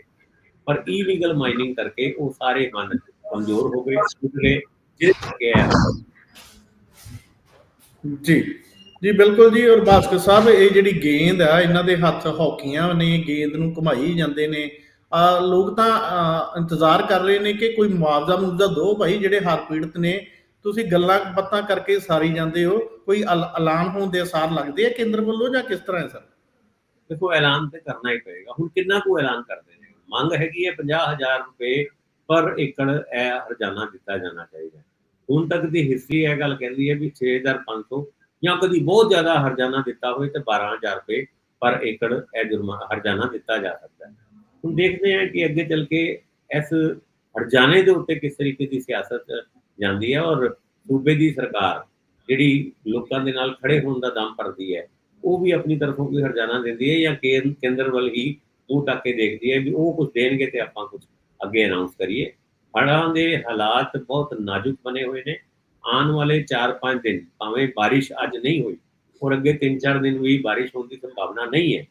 ਪਰ ਇਲੀਗਲ ਮਾਈਨਿੰਗ ਕਰਕੇ ਉਹ ਸਾਰੇ ਬੰਨ ਕਮਜ਼ੋਰ ਹੋ ਗਏ ਟੁੱਟ ਗਏ ਜਿਸ ਕਰਕੇ ਜੀ। ਜੀ, ਬਿਲਕੁਲ ਜੀ, ਔਰ ਬਾਸਕਰ ਸਾਹਿਬ, ਇਹ ਜਿਹੜੀ ਗੇਂਦ ਆ, ਇਹਨਾਂ ਦੇ ਹੱਥ ਹੌਕੀਆਂ ਨੇ, ਗੇਂਦ ਨੂੰ ਘੁਮਾਈ ਜਾਂਦੇ ਨੇ। ਆ, ਲੋਕ ਤਾਂ ਇੰਤਜ਼ਾਰ ਕਰ ਰਹੇ ਨੇ ਕਿ ਕੋਈ ਮੁਆਵਜ਼ਾ ਮੁਆਵਜ਼ਾ ਦੋ ਭਾਈ, ਜਿਹੜੇ ਹਰ ਪੀੜਤ ਨੇ। ਤੁਸੀਂ ਗੱਲਾਂ ਬਾਤਾਂ ਕਰਕੇ ਸਾਰੀ ਜਾਂਦੇ ਹੋ। ਕੋਈ ਐਲ- ਐਲਾਨ ਹੋਣ ਦੇ ਅਸਾਰ ਲੱਗਦੇ ਆ ਕੇਂਦਰ ਵੱਲੋਂ ਜਾਂ ਕਿਸ ਤਰ੍ਹਾਂ ਹੈ ਸਰ? ਦੇਖੋ, ਐਲਾਨ ਤੇ ਕਰਨਾ ਹੀ ਪਏਗਾ। ਹੁਣ ਕਿੰਨਾ ਕੁ ਐਲਾਨ ਕਰਦੇ ਨੇ? ਮੰਗ ਹੈਗੀ ਹੈ 50000 ਰੁਪਏ ਪਰ ਏਕੜ ਇਹ ਰੋਜ਼ਾਨਾ ਦਿੱਤਾ ਜਾਣਾ ਚਾਹੀਦਾ ਹੁਣ ਤੱਕ ਦੀ ਹਿਸਟਰੀ ਇਹ ਗੱਲ ਕਹਿੰਦੀ ਹੈ ਵੀ 6500 ਜਾਂ ਕਦੀ ਬਹੁਤ ਜ਼ਿਆਦਾ ਹਰਜਾਨਾ ਦਿੱਤਾ ਹੋਵੇ ਤੇ 12000 ਰੁਪਏ ਪਰ ਏਕੜ ਇਹ ਜੁਰਮਾ ਹਰਜਾਨਾ ਦਿੱਤਾ ਜਾ ਸਕਦਾ ਹੈ। ਹੁਣ ਦੇਖਦੇ ਹਾਂ ਕਿ ਅੱਗੇ ਚੱਲ ਕੇ ਇਸ ਹਰਜਾਨੇ ਦੇ ਉੱਤੇ ਕਿਸ ਤਰੀਕੇ ਦੀ ਸਿਆਸਤ ਜਾਂਦੀ ਹੈ ਔਰ ਸੂਬੇ ਦੀ ਸਰਕਾਰ ਜਿਹੜੀ ਲੋਕਾਂ ਦੇ ਨਾਲ ਖੜੇ ਹੋਣ ਦਾ ਦਮ ਭਰਦੀ ਹੈ, ਉਹ ਵੀ ਆਪਣੀ ਤਰਫੋਂ ਕੋਈ ਹਰਜਾਨਾ ਦਿੰਦੀ ਹੈ ਜਾਂ ਕੇਂਦਰ ਵੱਲ ਹੀ ਮੂੰਹ ਟੱਕ ਕੇ ਦੇਖਦੀ ਹੈ ਵੀ ਉਹ ਕੁਝ ਦੇਣਗੇ ਤੇ ਆਪਾਂ ਕੁਝ ਅੱਗੇ ਅਨਾਉਂਸ ਕਰੀਏ। ਹੜ੍ਹਾਂ ਦੇ ਹਾਲਾਤ ਬਹੁਤ ਨਾਜ਼ੁਕ ਬਣੇ ਹੋਏ ਨੇ। ਆਉਣ ਵਾਲੇ 4-5 ਦਿਨ ਭਾਵੇਂ ਬਾਰਿਸ਼ ਅੱਜ ਨਹੀਂ ਹੋਈ ਔਰ ਅੱਗੇ 3-4 ਦਿਨ ਵੀ ਬਾਰਿਸ਼ ਹੋਣ ਦੀ ਸੰਭਾਵਨਾ ਨਹੀਂ ਹੈ।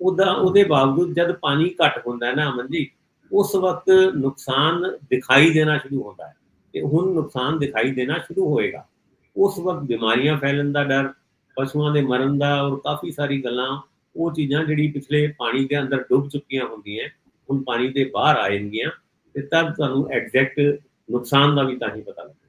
ਉਹਦਾ, ਉਹਦੇ ਬਾਵਜੂਦ ਜਦ ਪਾਣੀ ਘੱਟ ਹੁੰਦਾ ਹੈ ਨਾ ਅਮਨ ਜੀ, ਉਸ ਵਕਤ ਨੁਕਸਾਨ ਦਿਖਾਈ ਦੇਣਾ ਸ਼ੁਰੂ ਹੁੰਦਾ ਹੈ ਤੇ ਹੁਣ ਨੁਕਸਾਨ ਦਿਖਾਈ ਦੇਣਾ ਸ਼ੁਰੂ ਹੋਏਗਾ। ਉਸ ਵਕਤ ਬਿਮਾਰੀਆਂ ਫੈਲਣ ਦਾ ਡਰ, ਪਸ਼ੂਆਂ ਦੇ ਮਰਨ ਦਾ ਔਰ ਕਾਫੀ ਸਾਰੀ ਗੱਲਾਂ, ਉਹ ਚੀਜ਼ਾਂ ਜਿਹੜੀ ਪਿਛਲੇ ਪਾਣੀ ਦੇ ਅੰਦਰ ਡੁੱਬ ਚੁੱਕੀਆਂ ਹੁੰਦੀਆਂ, ਹੁਣ ਪਾਣੀ ਦੇ ਬਾਹਰ ਆ ਜਾਣਗੀਆਂ। ਤੇ ਤਦ ਤੁਹਾਨੂੰ ਐਗਜ਼ੈਕਟ ਨੁਕਸਾਨ ਦਾ ਵੀ ਤਾਂ ਹੀ ਪਤਾ ਲੱਗਦਾ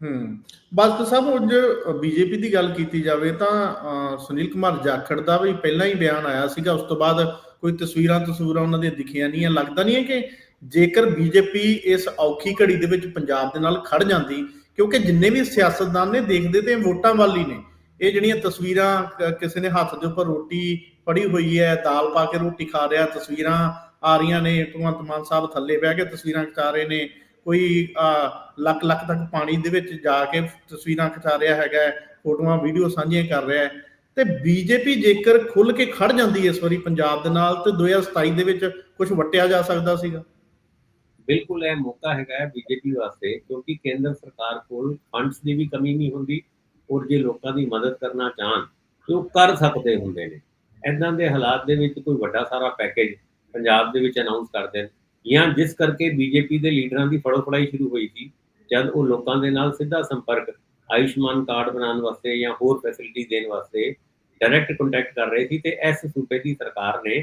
ਹੂੰ। ਬਸ ਸਾਹਿਬ ਉਂਝ ਬੀਜੇਪੀ ਦੀ ਗੱਲ ਕੀਤੀ ਜਾਵੇ ਤਾਂ ਸੁਨੀਲ ਕੁਮਾਰ ਜਾਖੜ ਦਾ ਵੀ ਪਹਿਲਾਂ ਹੀ ਬਿਆਨ ਆਇਆ ਸੀਗਾ, ਉਸ ਤੋਂ ਬਾਅਦ ਕੋਈ ਤਸਵੀਰਾਂ ਤਸਵੀਰਾਂ ਉਹਨਾਂ ਦੀਆਂ ਦਿਖੀਆਂ ਨਹੀਂ ਹੈ ਲੱਗਦਾ ਨਹੀਂ ਹੈ ਕਿ ਜੇਕਰ ਬੀਜੇਪੀ ਇਸ ਔਖੀ ਘੜੀ ਦੇ ਵਿੱਚ ਪੰਜਾਬ ਦੇ ਨਾਲ ਖੜ ਜਾਂਦੀ, ਕਿਉਂਕਿ ਜਿੰਨੇ ਵੀ ਸਿਆਸਤਦਾਨ ਨੇ ਦੇਖਦੇ ਤੇ ਵੋਟਾਂ ਵੱਲ ਹੀ ਨੇ। ਇਹ ਜਿਹੜੀਆਂ ਤਸਵੀਰਾਂ ਕਿਸੇ ਨੇ ਹੱਥ ਦੇ ਉੱਪਰ ਰੋਟੀ ਫੜੀ ਹੋਈ ਹੈ, ਦਾਲ ਪਾ ਕੇ ਰੋਟੀ ਖਾ ਰਿਹਾ, ਤਸਵੀਰਾਂ ਆ ਰਹੀਆਂ ਨੇ ਭਗਵੰਤ ਮਾਨ ਸਾਹਿਬ ਥੱਲੇ ਬਹਿ ਕੇ ਤਸਵੀਰਾਂ ਖਿਚਾ ਰਹੇ ਨੇ। ਕੋਈ ਲੱਖ ਲੱਖ ਤੱਕ ਪਾਣੀ ਦੇ ਵਿੱਚ ਜਾ ਕੇ ਤਸਵੀਰਾਂ ਖਿਚਾ ਰਿਹਾ ਹੈਗਾ ਹੈ, ਫੋਟੋਆਂ ਵੀਡੀਓ ਸਾਂਝੀਆਂ ਕਰ ਰਿਹਾ ਹੈ। ਤੇ ਬੀਜੇਪੀ ਜੇਕਰ ਖੁੱਲ ਕੇ ਖੜ ਜਾਂਦੀ ਇਸ ਵਾਰੀ ਪੰਜਾਬ ਦੇ ਨਾਲ ਤੇ 2027 ਦੇ ਵਿੱਚ ਕੁਝ ਵਟਿਆ ਜਾ ਸਕਦਾ ਸੀਗਾ। ਬਿਲਕੁਲ ਇਹ ਮੌਕਾ ਹੈਗਾ ਹੈ ਬੀਜੇਪੀ ਵਾਸਤੇ ਕਿਉਂਕਿ ਕੇਂਦਰ ਸਰਕਾਰ ਕੋਲ ਫੰਡਸ ਦੀ ਵੀ ਕਮੀ ਨਹੀਂ ਹੁੰਦੀ ਔਰ ਜੇ ਲੋਕਾਂ ਦੀ ਮਦਦ ਕਰਨਾ ਚਾਹਣ ਤੇ ਉਹ ਕਰ ਸਕਦੇ ਹੁੰਦੇ ਨੇ। ਐਦਾਂ ਦੇ ਹਾਲਾਤ ਦੇ ਵਿੱਚ ਕੋਈ ਵੱਡਾ ਸਾਰਾ ਪੈਕੇਜ ਪੰਜਾਬ ਦੇ ਵਿੱਚ ਅਨਾਉਂਸ ਕਰ ਦੇਣ। ਜਾਂ ਜਿਸ ਕਰਕੇ ਬੀਜੇਪੀ ਦੇ ਲੀਡਰਾਂ ਦੀ ਫੜੋ ਫੜਾਈ ਸ਼ੁਰੂ ਹੋਈ ਸੀ, ਜਦ ਉਹ ਲੋਕਾਂ ਦੇ ਨਾਲ ਸਿੱਧਾ ਸੰਪਰਕ, ਆਯੁਸ਼ਮਾਨ ਕਾਰਡ ਬਣਾਉਣ ਵਾਸਤੇ ਜਾਂ ਹੋਰ ਫੈਸਿਲਿਟੀ ਦੇਣ ਵਾਸਤੇ ਡਾਇਰੈਕਟ ਕੰਟੈਕਟ ਕਰ ਰਹੇ ਸੀ ਤੇ ਇਸ ਸੂਬੇ ਦੀ ਸਰਕਾਰ ਨੇ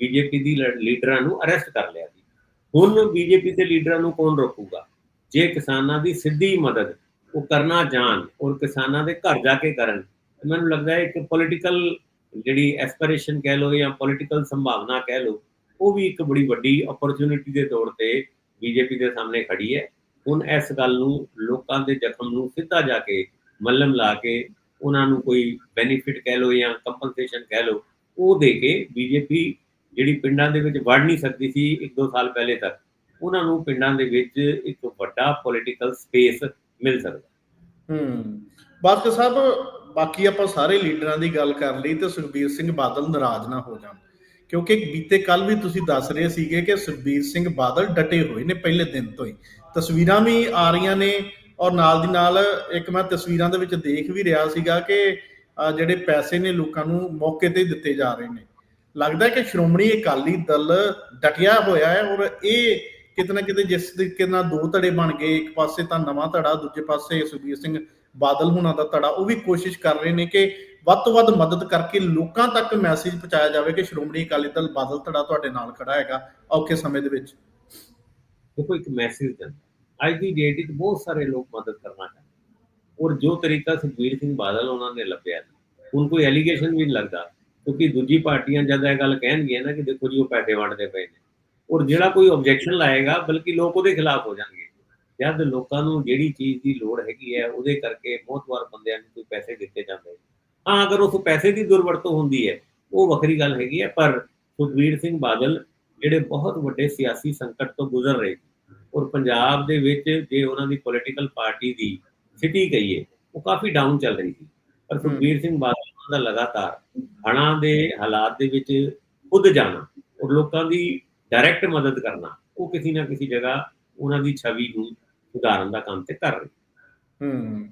ਬੀਜੇਪੀ ਦੀ ਲੀਡਰਾਂ ਨੂੰ ਅਰੈਸਟ ਕਰ ਲਿਆ ਸੀ। ਹੁਣ ਬੀਜੇਪੀ ਦੇ ਲੀਡਰਾਂ ਨੂੰ ਕੌਣ ਰੋਕੂਗਾ? ਜੇ ਕਿਸਾਨਾਂ ਦੀ ਸਿੱਧੀ ਮਦਦ, ਉਹ ਕਰਨਾ ਜਾਣ ਔਰ ਕਿਸਾਨਾਂ ਦੇ ਘਰ ਜਾ ਕੇ ਕਰਨ, ਮੈਨੂੰ ਲੱਗਦਾ ਹੈ ਕਿ ਪੋਲੀਟੀਕਲ ਜਿਹੜੀ ਐਸਪੀਰੇਸ਼ਨ ਕਹਿ ਲਓ ਜਾਂ ਪੋਲੀਟੀਕਲ ਸੰਭਾਵਨਾ ਕਹਿ ਲਓ ਉਹ ਵੀ ਇੱਕ ਬੜੀ ਵੱਡੀ ਓਪਰਚ्युनिटी ਦੇ ਤੌਰ ਤੇ ਬੀਜੇਪੀ ਦੇ ਸਾਹਮਣੇ ਖੜੀ ਹੈ। ਹੁਣ ਇਸ ਗੱਲ ਨੂੰ ਲੋਕਾਂ ਦੇ ਜ਼ਖਮ ਨੂੰ ਸਿੱਧਾ ਜਾ ਕੇ ਮੱਲਮ ਲਾ ਕੇ ਉਹਨਾਂ ਨੂੰ ਕੋਈ ਬੈਨੀਫਿਟ ਕਹਿ ਲੋ ਜਾਂ ਕੰਪਨਸੇਸ਼ਨ ਕਹਿ ਲੋ ਉਹ ਦੇ ਕੇ ਬੀਜੇਪੀ ਜਿਹੜੀ ਪਿੰਡਾਂ ਦੇ ਵਿੱਚ ਵੜ ਨਹੀਂ ਸਕਦੀ ਸੀ 1-2 ਸਾਲ ਪਹਿਲੇ ਤੱਕ, ਉਹਨਾਂ ਨੂੰ ਪਿੰਡਾਂ ਦੇ ਵਿੱਚ ਇੱਕ ਵੱਡਾ ਪੋਲਿਟੀਕਲ ਸਪੇਸ ਮਿਲ ਸਕਦਾ। ਹੂੰ, ਬਾਕੀ ਸਾਹਿਬ ਬਾਕੀ ਆਪਾਂ ਸਾਰੇ ਲੀਡਰਾਂ ਦੀ ਗੱਲ ਕਰ ਲਈ ਤੇ ਸੁਖਬੀਰ ਸਿੰਘ ਬਾਦਲ ਨਾਰਾਜ਼ ਨਾ ਹੋ ਜਾਣ। ਕਿਉਂਕਿ ਬੀਤੇ ਕੱਲ ਵੀ ਤੁਸੀਂ ਦੱਸ ਰਹੇ ਸੀਗੇ ਕਿ ਸੁਖਬੀਰ ਸਿੰਘ ਬਾਦਲ ਡਟੇ ਹੋਏ ਨੇ ਪਹਿਲੇ ਦਿਨ ਤੋਂ ਹੀ। ਤਸਵੀਰਾਂ ਵੀ ਆ ਰਹੀਆਂ ਨੇ ਔਰ ਨਾਲ ਦੀ ਨਾਲ ਇੱਕ ਮੈਂ ਤਸਵੀਰਾਂ ਦੇ ਵਿੱਚ ਦੇਖ ਵੀ ਰਿਹਾ ਸੀਗਾ ਕਿ ਜਿਹੜੇ ਪੈਸੇ ਨੇ ਲੋਕਾਂ ਨੂੰ ਮੌਕੇ ਤੇ ਦਿੱਤੇ ਜਾ ਰਹੇ ਨੇ। ਲੱਗਦਾ ਹੈ ਕਿ ਸ਼੍ਰੋਮਣੀ ਅਕਾਲੀ ਦਲ ਡਟਿਆ ਹੋਇਆ ਹੈ ਔਰ ਇਹ ਕਿਤੇ ਨਾ ਕਿਤੇ ਜਿਸ ਤਰੀਕੇ ਨਾਲ ਦੋ ਧੜੇ ਬਣ ਗਏ, ਇੱਕ ਪਾਸੇ ਤਾਂ ਨਵਾਂ ਧੜਾ, ਦੂਜੇ ਪਾਸੇ ਸੁਖਬੀਰ ਸਿੰਘ ਬਾਦਲ ਹੁਣਾਂ ਦਾ ਧੜਾ, ਉਹ ਵੀ ਕੋਸ਼ਿਸ਼ ਕਰ ਰਹੇ ਨੇ ਕਿ ਵੱਧ ਤੋਂ ਵੱਧ ਮਦਦ ਕਰਕੇ ਲੋਕਾਂ ਤੱਕ ਮੈਸੇਜ ਪਹੁੰਚਾਇਆ ਜਾਵੇ ਕਿ ਸ਼੍ਰੋਮਣੀ ਅਕਾਲੀ ਦਲ ਬਾਦਲ ਧੜਾ ਤੁਹਾਡੇ ਨਾਲ ਖੜਾ ਹੈਗਾ ਔਖੇ ਸਮੇਂ ਦੇ ਵਿੱਚ। ਦੇਖੋ, ਇੱਕ ਮੈਸੇਜ ਦਿੰਦਾ। ਅੱਜ ਦੀ ਡੇਟ ਵਿੱਚ ਬਹੁਤ ਸਾਰੇ ਲੋਕ ਮਦਦ ਕਰਨਾ ਚਾਹੁੰਦੇ ਔਰ ਜੋ ਤਰੀਕਾ ਸੁਖਬੀਰ ਸਿੰਘ ਬਾਦਲ ਉਹਨਾਂ ਨੇ ਲੱਭਿਆ ਹੁਣ ਕੋਈ ਐਲੀਗੇਸ਼ਨ ਵੀ ਨਹੀਂ ਲੱਗਦਾ, ਕਿਉਂਕਿ ਦੂਜੀ ਪਾਰਟੀਆਂ ਜਦ ਇਹ ਗੱਲ ਕਹਿਣਗੀਆਂ ਨਾ ਕਿ ਦੇਖੋ ਜੀ, ਉਹ ਪੈਸੇ ਵੰਡਦੇ ਪਏ ਨੇ। ਔਰ ਜਿਹੜਾ ਕੋਈ ਆਬਜੈਕਸ਼ਨ ਲਾਏਗਾ, ਬਲਕਿ ਲੋਕ ਉਹਦੇ ਖਿਲਾਫ ਹੋ ਜਾਣਗੇ। ਜਦ ਲੋਕਾਂ ਨੂੰ ਜਿਹੜੀ ਚੀਜ਼ ਦੀ ਲੋੜ ਹੈਗੀ ਹੈ, ਉਹਦੇ ਕਰਕੇ ਬਹੁਤ ਵਾਰ ਬੰਦਿਆਂ ਨੂੰ ਕੋਈ ਪੈਸੇ ਦਿੱਤੇ ਜਾਂਦੇ ਹਾਂ ਅਗਰ ਉਸ ਪੈਸੇ ਦੀ ਦੁਰਵਰਤੋਂ ਹੁੰਦੀ ਹੈ ਉਹ ਵੱਖਰੀ ਗੱਲ ਹੈਗੀ ਹੈ ਪਰ ਸੁਖਬੀਰ ਸਿੰਘ ਬਾਦਲ ਜਿਹੜੇ ਬਹੁਤ ਵੱਡੇ ਸਿਆਸੀ ਸੰਕਟ ਤੋਂ ਗੁਜ਼ਰ ਰਹੇ ਔਰ ਪੰਜਾਬ ਦੇ ਵਿੱਚ ਜੇ ਉਹਨਾਂ ਦੀ ਪੋਲੀਟੀਕਲ ਪਾਰਟੀ ਦੀ ਸਿਟੀ ਕਹੀਏ ਉਹ ਕਾਫੀ ਡਾਊਨ ਚੱਲ ਰਹੀ ਸੀ। ਪਰ ਸੁਖਬੀਰ ਸਿੰਘ ਬਾਦਲ ਦਾ ਲਗਾਤਾਰ ਹੜ੍ਹਾਂ ਦੇ ਹਾਲਾਤ ਦੇ ਵਿੱਚ ਖੁਦ ਜਾਣਾ ਔਰ ਲੋਕਾਂ ਦੀ ਡਾਇਰੈਕਟ ਮਦਦ ਕਰਨਾ ਉਹ ਕਿਸੇ ਨਾ ਕਿਸੇ ਜਗ੍ਹਾ ਉਹਨਾਂ ਦੀ ਛਵੀ ਨੂੰ ਸੁਧਾਰਨ ਦਾ ਕੰਮ ਤੇ ਕਰ ਰਹੀ। ਹੂੰ,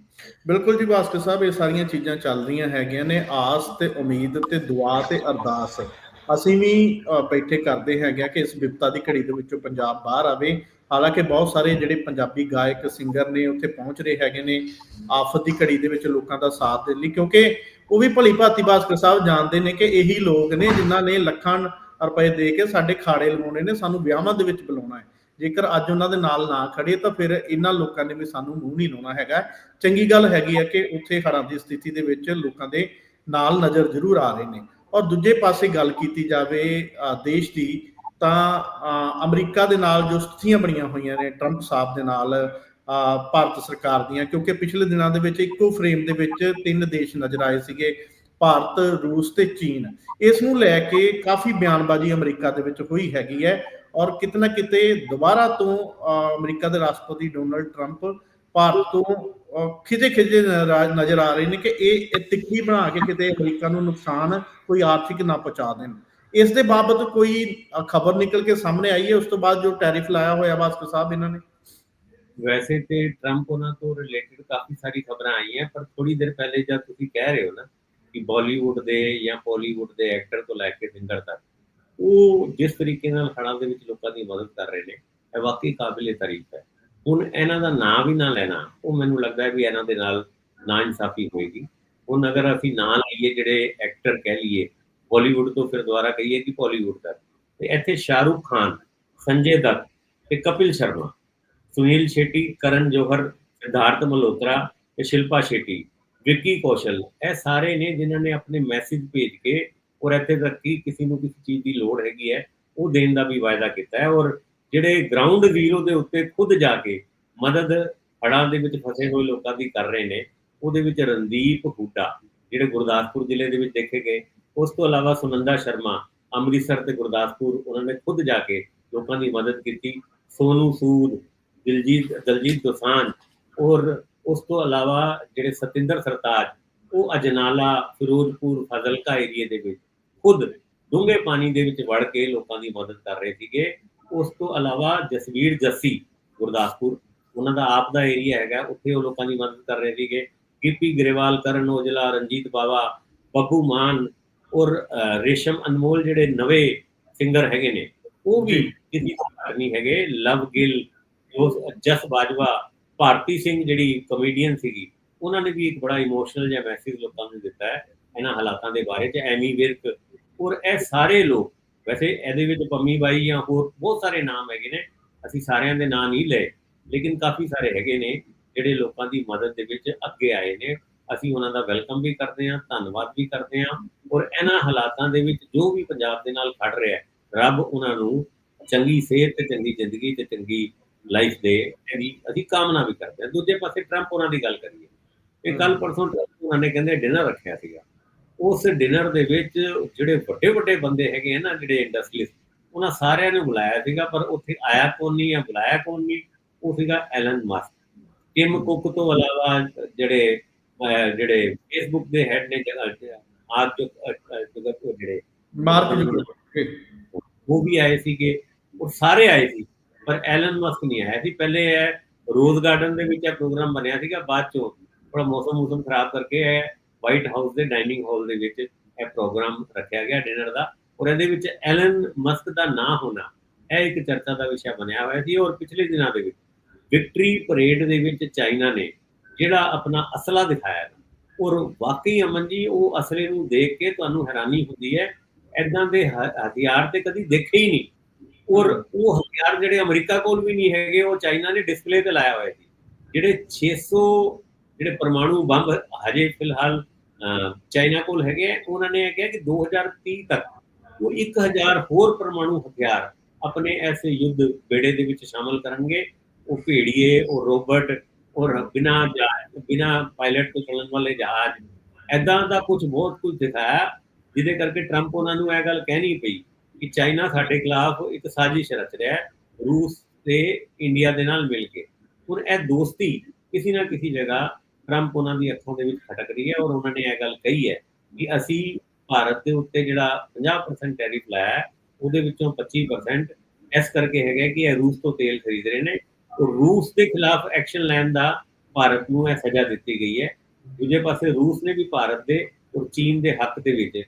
ਬਿਲਕੁਲ ਜੀ ਬਾਸਕਰ ਸਾਹਿਬ, ਇਹ ਸਾਰੀਆਂ ਚੀਜ਼ਾਂ ਚੱਲ ਰਹੀਆਂ ਹੈਗੀਆਂ ਨੇ, ਆਸ ਤੇ ਉਮੀਦ ਤੇ ਦੁਆ ਤੇ ਅਰਦਾਸ। ਅਸੀਂ ਵੀ ਬੈਠੇ ਕਰਦੇ ਹੈਗੇ ਆ ਕਿ ਇਸ ਵਿਪਤਾ ਦੀ ਘੜੀ ਦੇ ਵਿੱਚੋਂ ਪੰਜਾਬ ਬਾਹਰ ਆਵੇ। ਹਾਲਾਂਕਿ ਬਹੁਤ ਸਾਰੇ ਜਿਹੜੇ ਪੰਜਾਬੀ ਗਾਇਕ ਸਿੰਗਰ ਨੇ ਉੱਥੇ ਪਹੁੰਚ ਰਹੇ ਹੈਗੇ ਨੇ, ਆਫਤ ਦੀ ਘੜੀ ਦੇ ਵਿੱਚ ਲੋਕਾਂ ਦਾ ਸਾਥ ਦੇਣ ਲਈ, ਕਿਉਂਕਿ ਉਹ ਵੀ ਭਲੀ ਭਾਤੀ ਬਾਸਕਰ ਸਾਹਿਬ ਜਾਣਦੇ ਨੇ ਕਿ ਇਹੀ ਲੋਕ ਨੇ ਜਿਨ੍ਹਾਂ ਨੇ ਲੱਖਾਂ ਰੁਪਏ ਦੇ ਕੇ ਸਾਡੇ ਖਾੜੇ ਲਵਾਉਣੇ ਨੇ, ਸਾਨੂੰ ਵਿਆਹਾਂ ਦੇ ਵਿੱਚ ਬੁਲਾਉਣਾ ਹੈ। ਜੇਕਰ ਅੱਜ ਉਹਨਾਂ ਦੇ ਨਾਲ ਨਾ ਖੜੇ ਤਾਂ ਫਿਰ ਇਹਨਾਂ ਲੋਕਾਂ ਨੇ ਵੀ ਸਾਨੂੰ ਮੂੰਹ ਨਹੀਂ ਲਾਉਣਾ ਹੈਗਾ। ਚੰਗੀ ਗੱਲ ਹੈਗੀ ਹੈ ਕਿ ਉੱਥੇ ਹੜ੍ਹਾਂ ਦੀ ਸਥਿਤੀ ਦੇ ਵਿੱਚ ਲੋਕਾਂ ਦੇ ਨਾਲ ਨਜ਼ਰ ਜ਼ਰੂਰ ਆ ਰਹੇ ਨੇ। ਔਰ ਦੂਜੇ ਪਾਸੇ ਗੱਲ ਕੀਤੀ ਜਾਵੇ ਦੇਸ਼ ਦੀ ਤਾਂ ਅਮਰੀਕਾ ਦੇ ਨਾਲ ਜੋ ਸਥਿਤੀਆਂ ਬਣੀਆਂ ਹੋਈਆਂ ਨੇ ਟਰੰਪ ਸਾਹਿਬ ਦੇ ਨਾਲ ਅ, ਭਾਰਤ ਸਰਕਾਰ ਦੀਆਂ ਕਿਉਂਕਿ ਪਿਛਲੇ ਦਿਨਾਂ ਦੇ ਵਿੱਚ ਇੱਕੋ ਫਰੇਮ ਦੇ ਵਿੱਚ ਤਿੰਨ ਦੇਸ਼ ਨਜ਼ਰ ਆਏ ਸੀਗੇ ਭਾਰਤ ਰੂਸ ਤੇ ਚੀਨ। ਇਸ ਨੂੰ ਲੈ ਕੇ ਕਾਫੀ ਬਿਆਨਬਾਜ਼ੀ ਅਮਰੀਕਾ ਦੇ ਵਿੱਚ ਹੋਈ ਹੈਗੀ ਹੈ। ਔਰ ਕਿਤੇ ਨਾ ਕਿਤੇ ਦੁਬਾਰਾ ਤੋਂ ਅਮਰੀਕਾ ਦੇ ਰਾਸ਼ਟਰਪਤੀ ਡੋਨਲਡ ਟਰੰਪ ਭਾਰਤ ਤੋਂ ਖਿਜੇ ਖਿਜੇ ਨਜ਼ਰ ਆ ਰਹੇ ਨੇ ਕਿ ਇਹ ਤਿੱਖੀ ਬਣਾ ਕੇ ਕਿਤੇ ਅਮਰੀਕਾ ਨੂੰ ਨੁਕਸਾਨ ਕੋਈ ਆਰਥਿਕ ਨਾ ਪਹੁੰਚਾ ਦੇਣ। ਇਸ ਦੇ ਬਾਬਤ ਕੋਈ ਖਬਰ ਨਿਕਲ ਕੇ ਸਾਹਮਣੇ ਆਈ ਹੈ, ਉਸ ਤੋਂ ਬਾਅਦ ਜੋ ਟੈਰਿਫ ਲਾਇਆ ਹੋਇਆ ਬਾਸਕਰ ਸਾਹਿਬ ਇਹਨਾਂ ਨੇ? ਵੈਸੇ ਤੇ ਟਰੰਪ ਉਹਨਾਂ ਤੋਂ ਰਿਲੇਟਡ ਕਾਫੀ ਸਾਰੀ ਖਬਰਾਂ ਆਈਆਂ, ਪਰ ਥੋੜੀ ਦੇਰ ਪਹਿਲੇ ਜਦ ਤੁਸੀਂ ਕਹਿ ਰਹੇ ਹੋ ਨਾ ਕਿ ਬਾਲੀਵੁੱਡ ਦੇ ਜਾਂ ਪੋਲੀਵੁੱਡ ਦੇ ਐਕਟਰ ਤੋਂ ਲੈ ਕੇ ਸਿੰਗਰ ਤੱਕ ਉਹ ਜਿਸ ਤਰੀਕੇ ਨਾਲ ਹੜ੍ਹਾਂ ਦੇ ਵਿੱਚ ਲੋਕਾਂ ਦੀ ਮਦਦ ਕਰ ਰਹੇ ਨੇ, ਇਹ ਵਾਕਈ ਕਾਬਿਲੇ ਤਾਰੀਫ ਹੈ। ਹੁਣ ਇਹਨਾਂ ਦਾ ਨਾਂ ਵੀ ਨਾ ਲੈਣਾ, ਉਹ ਮੈਨੂੰ ਲੱਗਦਾ ਹੈ ਵੀ ਇਹਨਾਂ ਦੇ ਨਾਲ ਨਾ ਇਨਸਾਫ਼ੀ ਹੋਏਗੀ। ਹੁਣ ਅਗਰ ਅਸੀਂ ਨਾਂ ਲਈਏ ਜਿਹੜੇ ਐਕਟਰ ਕਹਿ ਲਈਏ, ਬਾਲੀਵੁੱਡ ਤੋਂ ਫਿਰ ਦੁਬਾਰਾ ਕਹੀਏ ਕਿ ਬਾਲੀਵੁੱਡ ਦਾ। ਤੇ ਇੱਥੇ ਸ਼ਾਹਰੁਖ ਖਾਨ, ਸੰਜੇ ਦੱਤ ਤੇ ਕਪਿਲ ਸ਼ਰਮਾ, ਸੁਨੀਲ ਸ਼ੇਟੀ, ਕਰਨ ਜੋਹਰ, ਸਿਧਾਰਥ ਮਲਹੋਤਰਾ ਤੇ ਸ਼ਿਲਪਾ ਸ਼ੇਟੀ, ਵਿੱਕੀ ਕੌਸ਼ਲ, ਇਹ ਸਾਰੇ ਨੇ ਜਿਨ੍ਹਾਂ ਨੇ ਆਪਣੇ ਮੈਸੇਜ ਭੇਜ ਕੇ ਔਰ ਇੱਥੇ ਤੱਕ ਕਿ ਕਿਸੇ ਨੂੰ ਕਿਸੇ ਚੀਜ਼ ਦੀ ਲੋੜ ਹੈਗੀ ਹੈ, ਉਹ ਦੇਣ ਦਾ ਵੀ ਵਾਅਦਾ ਕੀਤਾ ਹੈ ਔਰ ਜਿਹੜੇ ਗਰਾਊਂਡ ਜ਼ੀਰੋ ਦੇ ਉੱਤੇ ਖੁਦ ਜਾ ਕੇ ਮਦਦ ਹੜ੍ਹਾਂ ਦੇ ਵਿੱਚ ਫਸੇ ਹੋਏ ਲੋਕਾਂ ਦੀ ਕਰ ਰਹੇ ਨੇ, ਉਹਦੇ ਵਿੱਚ ਰਣਦੀਪ ਹੁੱਡਾ, ਜਿਹੜੇ ਗੁਰਦਾਸਪੁਰ ਜ਼ਿਲ੍ਹੇ ਦੇ ਵਿੱਚ ਦੇਖੇ ਗਏ, ਉਸ ਤੋਂ ਇਲਾਵਾ ਸੁਨੰਦਾ ਸ਼ਰਮਾ, ਅੰਮ੍ਰਿਤਸਰ ਤੇ ਗੁਰਦਾਸਪੁਰ, ਉਹਨਾਂ ਨੇ ਖੁਦ ਜਾ ਕੇ ਲੋਕਾਂ ਦੀ ਮਦਦ ਕੀਤੀ, ਸੋਨੂ ਸੂਦ, ਦਿਲਜੀਤ, ਦਲਜੀਤ ਦੋਸਾਂਝ ਔਰ ਉਸ ਤੋਂ ਇਲਾਵਾ ਜਿਹੜੇ ਸਤਿੰਦਰ ਸਰਤਾਜ, ਉਹ ਅਜਨਾਲਾ, ਫਿਰੋਜ਼ਪੁਰ, ਫਜ਼ਲਕਾ ਏਰੀਏ ਦੇ ਵਿੱਚ ਖੁਦ ਡੂੰਘੇ ਪਾਣੀ ਦੇ ਵਿੱਚ ਵੜ ਕੇ ਲੋਕਾਂ ਦੀ ਮਦਦ ਕਰ ਰਹੇ ਸੀਗੇ। ਉਸ ਤੋਂ ਇਲਾਵਾ ਜਸਵੀਰ ਜੱਸੀ ਗੁਰਦਾਸਪੁਰ ਉਹਨਾਂ ਦਾ ਆਪ ਦਾ ਏਰੀਆ ਹੈਗਾ ਉੱਥੇ ਉਹ ਲੋਕਾਂ ਦੀ ਮਦਦ ਕਰ ਰਹੇ ਸੀਗੇ। ਗਿੱਪੀ ਗਰੇਵਾਲ ਕਰਨ ਔਜਲਾ ਰਣਜੀਤ ਬਾਵਾ ਬੱਬੂ ਮਾਨ ਔਰ ਰੇਸ਼ਮ ਅਨਮੋਲ ਜਿਹੜੇ ਨਵੇਂ ਸਿੰਗਰ ਹੈਗੇ ਨੇ ਉਹ ਵੀ ਕਿਸੇ ਦਾ ਨਹੀਂ ਹੈਗੇ। ਲਵ ਗਿੱਲ ਜਸ ਬਾਜਵਾ ਭਾਰਤੀ ਸਿੰਘ ਜਿਹੜੀ ਕਮੇਡੀਅਨ ਸੀਗੀ ਉਹਨਾਂ ਨੇ ਵੀ ਇੱਕ ਬੜਾ ਇਮੋਸ਼ਨਲ ਜਿਹਾ ਮੈਸੇਜ ਲੋਕਾਂ ਨੂੰ ਦਿੱਤਾ ਹੈ ਇਹਨਾਂ ਹਾਲਾਤਾਂ ਦੇ ਬਾਰੇ ਚ। ਐਮੀ ਵਿਰਕ ਔਰ ਇਹ ਸਾਰੇ ਲੋਕ, ਵੈਸੇ ਇਹਦੇ ਵਿੱਚ ਪੰਮੀ ਬਾਈ ਜਾਂ ਹੋਰ ਬਹੁਤ ਸਾਰੇ ਨਾਮ ਹੈਗੇ ਨੇ, ਅਸੀਂ ਸਾਰਿਆਂ ਦੇ ਨਾਂ ਨਹੀਂ ਲਏ, ਲੇਕਿਨ ਕਾਫੀ ਸਾਰੇ ਹੈਗੇ ਨੇ ਜਿਹੜੇ ਲੋਕਾਂ ਦੀ ਮਦਦ ਦੇ ਵਿੱਚ ਅੱਗੇ ਆਏ ਨੇ। ਅਸੀਂ ਉਹਨਾਂ ਦਾ ਵੈਲਕਮ ਵੀ ਕਰਦੇ ਹਾਂ, ਧੰਨਵਾਦ ਵੀ ਕਰਦੇ ਹਾਂ ਔਰ ਇਹਨਾਂ ਹਾਲਾਤਾਂ ਦੇ ਵਿੱਚ ਜੋ ਵੀ ਪੰਜਾਬ ਦੇ ਨਾਲ ਖੜ ਰਿਹਾ ਰੱਬ ਉਹਨਾਂ ਨੂੰ ਚੰਗੀ ਸਿਹਤ ਤੇ ਚੰਗੀ ਜ਼ਿੰਦਗੀ ਤੇ ਚੰਗੀ ਲਾਈਫ ਦੇ ਇਹਦੀ ਅਸੀਂ ਕਾਮਨਾ ਵੀ ਕਰਦੇ ਹਾਂ। ਦੂਜੇ ਪਾਸੇ ਟਰੰਪ ਉਹਨਾਂ ਦੀ ਗੱਲ ਕਰੀਏ। ਇਹ ਕੱਲ ਪਰਸੋਂ ਟਰੰਪ ਉਹਨਾਂ ਨੇ ਕਹਿੰਦੇ ਡਿਨਰ ਰੱਖਿਆ ਸੀਗਾ। ਉਸ ਡਿਨਰ ਦੇ ਵਿੱਚ ਜਿਹੜੇ ਵੱਡੇ ਵੱਡੇ ਬੰਦੇ ਹੈਗੇ ਆ ਨਾ ਜਿਹੜੇ ਇੰਡਸਟਰੀਅਲਿਸਟ ਉਹਨਾਂ ਸਾਰਿਆਂ ਨੂੰ ਬੁਲਾਇਆ ਸੀਗਾ ਪਰ ਉੱਥੇ ਆਇਆ ਕੌਣ ਨਹੀਂ ਆ ਬੁਲਾਇਆ ਕੌਣ ਨਹੀਂ ਉਹ ਸੀਗਾ ਐਲਨ ਮਸਕ ਟਿਮ ਕੁੱਕ ਤੋਂ ਇਲਾਵਾ ਜਿਹੜੇ ਅਹ, ਜਿਹੜੇ ਫੇਸਬੁੱਕ ਦੇ ਹੈਡ ਨੇ ਆਜ ਜੋ ਜਗਤ ਤੋਂ ਜਿਹੜੇ ਮਾਰਕ ਜ਼ੁਕਰਬਰਗ ਉਹ ਵੀ ਆਏ ਸੀਗੇ ਉਹ ਸਾਰੇ ਆਏ ਸੀ ਪਰ ਐਲਨ ਮਸਕ ਨਹੀਂ ਆਇਆ ਸੀ ਪਹਿਲੇ ਇਹ ਰੋਜ਼ ਗਾਰਡਨ ਦੇ ਵਿੱਚ ਇਹ ਪ੍ਰੋਗਰਾਮ ਬਣਿਆ ਸੀਗਾ ਬਾਅਦ ਚੋਂ ਥੋੜਾ ਮੌਸਮ ਮੌਸਮ ਖਰਾਬ ਕਰਕੇ ਇਹ ਵਾਈਟ ਹਾਊਸ ਦੇ ਡਾਈਨਿੰਗ ਹਾਲ ਦੇ ਵਿੱਚ ਇਹ ਪ੍ਰੋਗਰਾਮ ਰੱਖਿਆ ਗਿਆ ਡਿਨਰ ਦਾ ਔਰ ਇਹਦੇ ਵਿੱਚ ਐਲਨ ਮਸਕ ਦਾ ਨਾਂ ਹੋਣਾ, ਇਹ ਇੱਕ ਚਰਚਾ ਦਾ ਵਿਸ਼ਾ ਬਣਿਆ ਹੋਇਆ ਸੀ ਔਰ ਪਿਛਲੇ ਦਿਨਾਂ ਦੇ ਵਿੱਚ ਵਿਕਟਰੀ ਪਰੇਡ ਦੇ ਵਿੱਚ ਚਾਈਨਾ ਨੇ ਜਿਹੜਾ ਆਪਣਾ ਅਸਲਾ ਦਿਖਾਇਆ ਔਰ ਵਾਕਈ ਅਮਨ ਜੀ, ਉਹ ਅਸਲੇ ਨੂੰ ਦੇਖ ਕੇ ਤੁਹਾਨੂੰ ਹੈਰਾਨੀ ਹੁੰਦੀ ਹੈ ਐਦਾਂ ਦੇ ਹਥਿਆਰ ਤੇ ਕਦੀ ਦੇਖੇ ਹੀ ਨਹੀਂ ਔਰ ਉਹ ਹਥਿਆਰ ਜਿਹੜੇ ਅਮਰੀਕਾ ਕੋਲ ਵੀ ਨਹੀਂ ਹੈਗੇ, ਉਹ ਚਾਈਨਾ ਨੇ ਡਿਸਪਲੇ ਤੇ ਲਾਇਆ ਹੋਇਆ ਸੀ, ਜਿਹੜੇ 600 ਜਿਹੜੇ ਪਰਮਾਣੂ ਬੰਬ ਹਜੇ ਫਿਲਹਾਲ ਅਹ, ਚਾਈਨਾ ਕੋਲ ਹੈਗੇ ਆ, ਉਹਨਾਂ ਨੇ ਕਿਹਾ ਕਿ 2030 ਤੱਕ ਉਹ 1000 ਹੋਰ ਪਰਮਾਣੂ ਹਥਿਆਰ ਆਪਣੇ ਐਸੇ ਯੁੱਧ ਬੇੜੇ ਦੇ ਵਿੱਚ ਸ਼ਾਮਲ ਕਰਨਗੇ। ਉਹ ਭੇੜੀਏ ਉਹ ਰੋਬਟ ਔਰ ਬਿਨਾ ਬਿਨਾ ਪਾਇਲਟ ਤੋਂ ਚੱਲਣ ਵਾਲੇ ਜਹਾਜ਼। ਐਦਾਂ ਦਾ ਕੁਝ ਬਹੁਤ ਕੁਝ ਦਿਖਾਇਆ ਜਿਹਦੇ ਕਰਕੇ ਟਰੰਪ ਉਹਨਾਂ ਨੂੰ ਇਹ ਗੱਲ ਕਹਿਣੀ ਪਈ ਕਿ ਚਾਈਨਾ ਸਾਡੇ ਖਿਲਾਫ ਇੱਕ ਸਾਜ਼ਿਸ਼ ਰਚ ਰਿਹਾ ਹੈ ਰੂਸ ਤੇ ਇੰਡੀਆ ਦੇ ਨਾਲ ਮਿਲ ਕੇ। ਹੁਣ ਇਹ ਦੋਸਤੀ ਕਿਸੇ ਨਾ ਕਿਸੇ ਜਗ੍ਹਾ ਟਰੰਪ ਉਹਨਾਂ ਦੀ ਅੱਖੋਂ ਦੇ ਵਿੱਚ ਖਟਕ ਰਹੀ ਹੈ ਔਰ ਉਹਨਾਂ ਨੇ ਇਹ ਗੱਲ ਕਹੀ ਹੈ ਕਿ ਅਸੀਂ ਭਾਰਤ ਦੇ ਉੱਤੇ ਜਿਹੜਾ 50% ਟੈਰਿਫ ਲਾਇਆ ਉਹਦੇ ਵਿੱਚੋਂ 25% ਇਸ ਕਰਕੇ ਹੈਗਾ ਕਿ ਇਹ ਰੂਸ ਤੋਂ ਤੇਲ ਖਰੀਦ ਰਹੇ ਨੇ ਔਰ ਰੂਸ ਦੇ ਖਿਲਾਫ ਐਕਸ਼ਨ ਲੈਣ ਦਾ ਭਾਰਤ ਨੂੰ ਇਹ ਸਜ਼ਾ ਦਿੱਤੀ ਗਈ ਹੈ। ਦੂਜੇ ਪਾਸੇ ਰੂਸ ਨੇ ਵੀ ਭਾਰਤ ਦੇ ਔਰ ਚੀਨ ਦੇ ਹੱਕ ਦੇ ਵਿੱਚ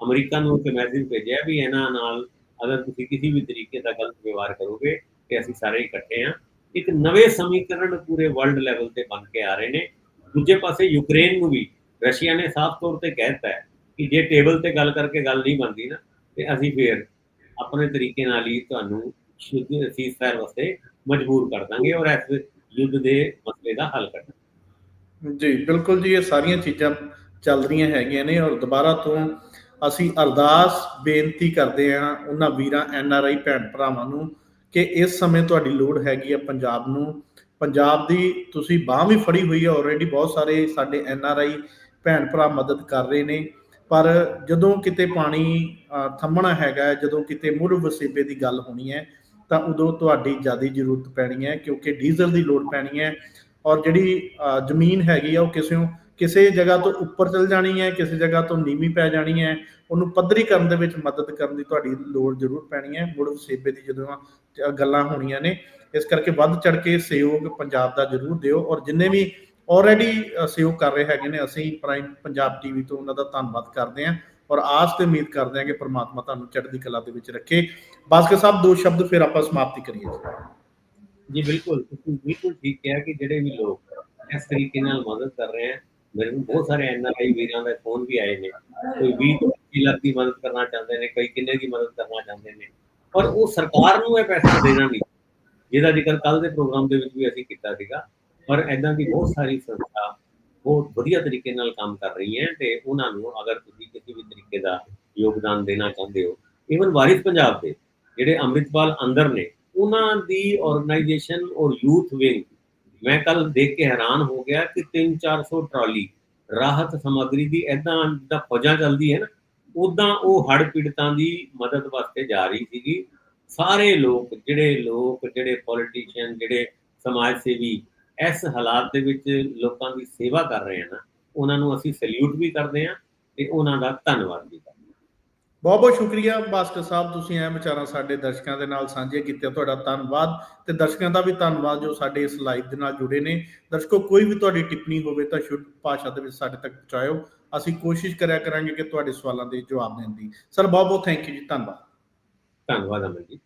ਅਮਰੀਕਾ ਨੂੰ ਇੱਕ ਮੈਸੇਜ ਭੇਜਿਆ ਵੀ ਇਹਨਾਂ ਨਾਲ ਅਗਰ ਤੁਸੀਂ ਕਿਸੇ ਵੀ ਤਰੀਕੇ ਦਾ ਗਲਤ ਵਿਵਹਾਰ ਕਰੋਗੇ ਤੇ ਅਸੀਂ ਸਾਰੇ ਇਕੱਠੇ ਹਾਂ। ਇੱਕ ਨਵੇਂ ਸਮੀਕਰਨ ਪੂਰੇ ਵਰਲਡ ਲੈਵਲ ਤੇ ਬਣ ਕੇ ਆ ਰਹੇ ਨੇ। ਦੂਜੇ ਪਾਸੇ ਯੂਕਰੇਨ ਨੂੰ ਵੀ ਰਸ਼ੀਆ ਨੇ ਸਾਫ਼ ਤੌਰ ਤੇ ਕਹਿ ਦਿੱਤਾ ਹੈ ਕਿ ਜੇ ਟੇਬਲ ਤੇ ਗੱਲ ਕਰਕੇ ਗੱਲ ਨਹੀਂ ਬਣਦੀ ਨਾ, ਤੇ ਅਸੀਂ ਫੇਰ ਆਪਣੇ ਤਰੀਕੇ ਨਾਲ ਹੀ ਤੁਹਾਨੂੰ ਸੀਜ਼ਫਾਇਰ ਵਾਸਤੇ ਮਜਬੂਰ ਕਰ ਦਾਂਗੇ ਔਰ ਇਸ ਯੁੱਧ ਦੇ ਮਸਲੇ ਦਾ ਹੱਲ ਕਰਨਾ ਜੀ, ਬਿਲਕੁਲ ਜੀ, ਇਹ ਸਾਰੀਆਂ ਚੀਜ਼ਾਂ ਚੱਲ ਰਹੀਆਂ ਹੈਗੀਆਂ ਨੇ ਔਰ ਦੁਬਾਰਾ ਤੋਂ ਅਸੀਂ ਅਰਦਾਸ ਬੇਨਤੀ ਕਰਦੇ ਹਾਂ ਉਹਨਾਂ ਵੀਰਾਂ, ਐਨ ਆਰ ਆਈ ਭੈਣ ਭਰਾਵਾਂ ਨੂੰ ਕਿ ਇਸ ਸਮੇਂ ਤੁਹਾਡੀ ਲੋੜ ਹੈਗੀ ਆ ਪੰਜਾਬ ਨੂੰ ਪੰਜਾਬ ਦੀ ਤੁਸੀਂ ਬਾਹ ਵੀ ਫੜੀ ਹੋਈ ਹੈ ਆਲਰੇਡੀ ਬਹੁਤ ਸਾਰੇ ਸਾਡੇ ਐਨ ਆਰ ਆਈ ਭੈਣ ਭਰਾ ਮਦਦ ਕਰ ਰਹੇ ਨੇ। ਪਰ ਜਦੋਂ ਕਿਤੇ ਪਾਣੀ ਅ, ਥੰਮਣਾ ਹੈਗਾ ਜਦੋਂ ਕਿਤੇ ਮੁੜ ਵਸੇਬੇ ਦੀ ਗੱਲ ਹੋਣੀ ਹੈ ਤਾਂ ਉਦੋਂ ਤੁਹਾਡੀ ਜ਼ਿਆਦਾ ਜ਼ਰੂਰਤ ਪੈਣੀ ਹੈ ਕਿਉਂਕਿ ਡੀਜ਼ਲ ਦੀ ਲੋੜ ਪੈਣੀ ਹੈ ਔਰ ਜਿਹੜੀ ਜ਼ਮੀਨ ਹੈਗੀ ਆ ਉਹ ਕਿਸੇ ਕਿਸੇ ਜਗ੍ਹਾ ਤੋਂ ਉੱਪਰ ਚਲ ਜਾਣੀ ਹੈ ਕਿਸੇ ਜਗ੍ਹਾ ਤੋਂ ਨੀਵੀਂ ਪੈ ਜਾਣੀ ਹੈ ਉਹਨੂੰ ਪੱਧਰੀ ਕਰਨ ਦੇ ਵਿੱਚ ਮਦਦ ਕਰਨ ਦੀ ਤੁਹਾਡੀ ਲੋੜ ਜ਼ਰੂਰ ਪੈਣੀ ਹੈ ਮੁੜ ਵਸੇਬੇ ਦੀ ਜਦੋਂ ਗੱਲਾਂ ਹੋਣੀਆਂ ਨੇ। ਇਸ ਕਰਕੇ ਵੱਧ ਚੜ ਕੇ ਸਹਿਯੋਗ ਪੰਜਾਬ ਦਾ ਜ਼ਰੂਰ ਦਿਓ ਔਰ ਜਿੰਨੇ ਵੀ ਆਲਰੇਡੀ ਸਹਿਯੋਗ ਕਰ ਰਹੇ ਹੈਗੇ ਨੇ, ਅਸੀਂ ਪ੍ਰਾਈਮ ਪੰਜਾਬ ਟੀਵੀ ਤੋਂ ਉਹਨਾਂ ਦਾ ਧੰਨਵਾਦ ਕਰਦੇ ਹਾਂ ਔਰ ਆਸ ਤੇ ਉਮੀਦ ਕਰਦੇ ਹਾਂ ਕਿ ਪ੍ਰਮਾਤਮਾ ਤੁਹਾਨੂੰ ਚੜ੍ਹਦੀ ਕਲਾ ਦੇ ਵਿੱਚ ਰੱਖੇ। ਬਾਸਕਰ ਸਾਹਿਬ, ਦੋ ਸ਼ਬਦ ਫਿਰ ਆਪਾਂ ਸਮਾਪਤੀ ਕਰੀਏ। ਜੀ, ਬਿਲਕੁਲ। ਤੁਸੀਂ ਬਿਲਕੁਲ ਠੀਕ ਕਿਹਾ ਕਿ ਜਿਹੜੇ ਵੀ ਲੋਕ ਇਸ ਤਰੀਕੇ ਨਾਲ ਮਦਦ ਕਰ ਰਹੇ ਹਨ ਮੇਰੇ ਨੂੰ ਬਹੁਤ ਸਾਰੇ ਐਨਆਰਆਈ ਵੀਰਾਂ ਦੇ ਫੋਨ ਵੀ ਆਏ ਨੇ। ਕੋਈ 20 ਲੱਖ ਦੀ ਮਦਦ ਕਰਨਾ ਚਾਹੁੰਦੇ ਨੇ, ਕਈ ਕਿੰਨੇ ਦੀ ਮਦਦ ਕਰਨਾ ਚਾਹੁੰਦੇ ਨੇ। ਪਰ ਉਹ ਸਰਕਾਰ ਨੂੰ ਇਹ ਪੈਸਾ ਦੇਣਾ ਨਹੀਂ। ਜਿਹਦਾ ਜ਼ਿਕਰ ਕੱਲ ਦੇ ਪ੍ਰੋਗਰਾਮ ਦੇ ਵਿੱਚ ਵੀ ਅਸੀਂ ਕੀਤਾ ਸੀਗਾ। ਪਰ ਐਦਾਂ ਦੀ ਬਹੁਤ ਸਾਰੀ ਸੰਸਥਾ ਬਹੁਤ ਵਧੀਆ ਤਰੀਕੇ ਨਾਲ ਕੰਮ ਕਰ ਰਹੀ ਹੈ ਤੇ ਉਹਨਾਂ ਨੂੰ ਅਗਰ ਤੁਸੀਂ ਕਿਸੇ ਵੀ ਤਰੀਕੇ ਦਾ ਯੋਗਦਾਨ ਦੇਣਾ ਚਾਹੁੰਦੇ ਹੋ ਇਵਨ ਵਾਰਿਸ ਪੰਜਾਬ ਦੇ ਜਿਹੜੇ ਅੰਮ੍ਰਿਤਪਾਲ ਅੰਦਰ ਨੇ, ਉਹਨਾਂ ਦੀ ਆਰਗੇਨਾਈਜੇਸ਼ਨ ਔਰ ਯੂਥ ਵਿੰਗ ਮੈਂ ਕੱਲ ਦੇਖ ਕੇ ਹੈਰਾਨ ਹੋ ਗਿਆ ਕਿ 3-400 ਟਰਾਲੀ ਰਾਹਤ ਸਮੱਗਰੀ ਦੀ ਐਦਾਂ ਦਾ ਫੌਜਾਂ ਚੱਲਦੀ ਹੈ ਨਾ ਉਦਾਂ ਉਹ ਹੜ੍ਹ ਪੀੜਤਾਂ ਦੀ ਮਦਦ ਵਾਸਤੇ ਜਾ ਰਹੀ ਸੀਗੀ। ਸਾਰੇ ਲੋਕ, ਜਿਹੜੇ ਲੋਕ, ਜਿਹੜੇ ਪੋਲੀਟੀਸ਼ੀਅਨ ਜਿਹੜੇ ਸਮਾਜ ਸੇਵੀ, ਇਸ ਹਾਲਾਤ ਦੇ ਵਿੱਚ ਲੋਕਾਂ ਦੀ ਸੇਵਾ ਕਰ ਰਹੇ ਹਨ ਉਹਨਾਂ ਨੂੰ ਅਸੀਂ ਸੈਲੂਟ ਵੀ ਕਰਦੇ ਹਾਂ ਤੇ ਉਹਨਾਂ ਦਾ ਧੰਨਵਾਦ ਵੀ ਕਰਦੇ ਹਾਂ ਬਹੁਤ ਬਹੁਤ ਸ਼ੁਕਰੀਆ ਬਾਸਕਰ ਸਾਹਿਬ, ਤੁਸੀਂ ਇਹ ਵਿਚਾਰਾਂ ਸਾਡੇ ਦਰਸ਼ਕਾਂ ਦੇ ਨਾਲ ਸਾਂਝੇ ਕੀਤੇ, ਤੁਹਾਡਾ ਧੰਨਵਾਦ ਤੇ ਦਰਸ਼ਕਾਂ ਦਾ ਵੀ ਧੰਨਵਾਦ ਜੋ ਸਾਡੇ ਇਸ ਲਾਈਵ ਦੇ ਨਾਲ ਜੁੜੇ ਨੇ। ਦਰਸ਼ਕੋ, ਕੋਈ ਵੀ ਤੁਹਾਡੀ ਟਿੱਪਣੀ ਹੋਵੇ ਤਾਂ ਸ਼ੁੱਧ ਭਾਸ਼ਾ ਦੇ ਵਿੱਚ ਸਾਡੇ ਤੱਕ ਪਹੁੰਚਾਇਓ। ਅਸੀਂ ਕੋਸ਼ਿਸ਼ ਕਰਿਆ ਕਰਾਂਗੇ ਕਿ ਤੁਹਾਡੇ ਸਵਾਲਾਂ ਦੇ ਜਵਾਬ ਦੇਣ ਦੀ। ਸਰ ਬਹੁਤ ਬਹੁਤ ਥੈਂਕ ਯੂ ਜੀ, ਧੰਨਵਾਦ। ਧੰਨਵਾਦ ਅਮਨ ਜੀ।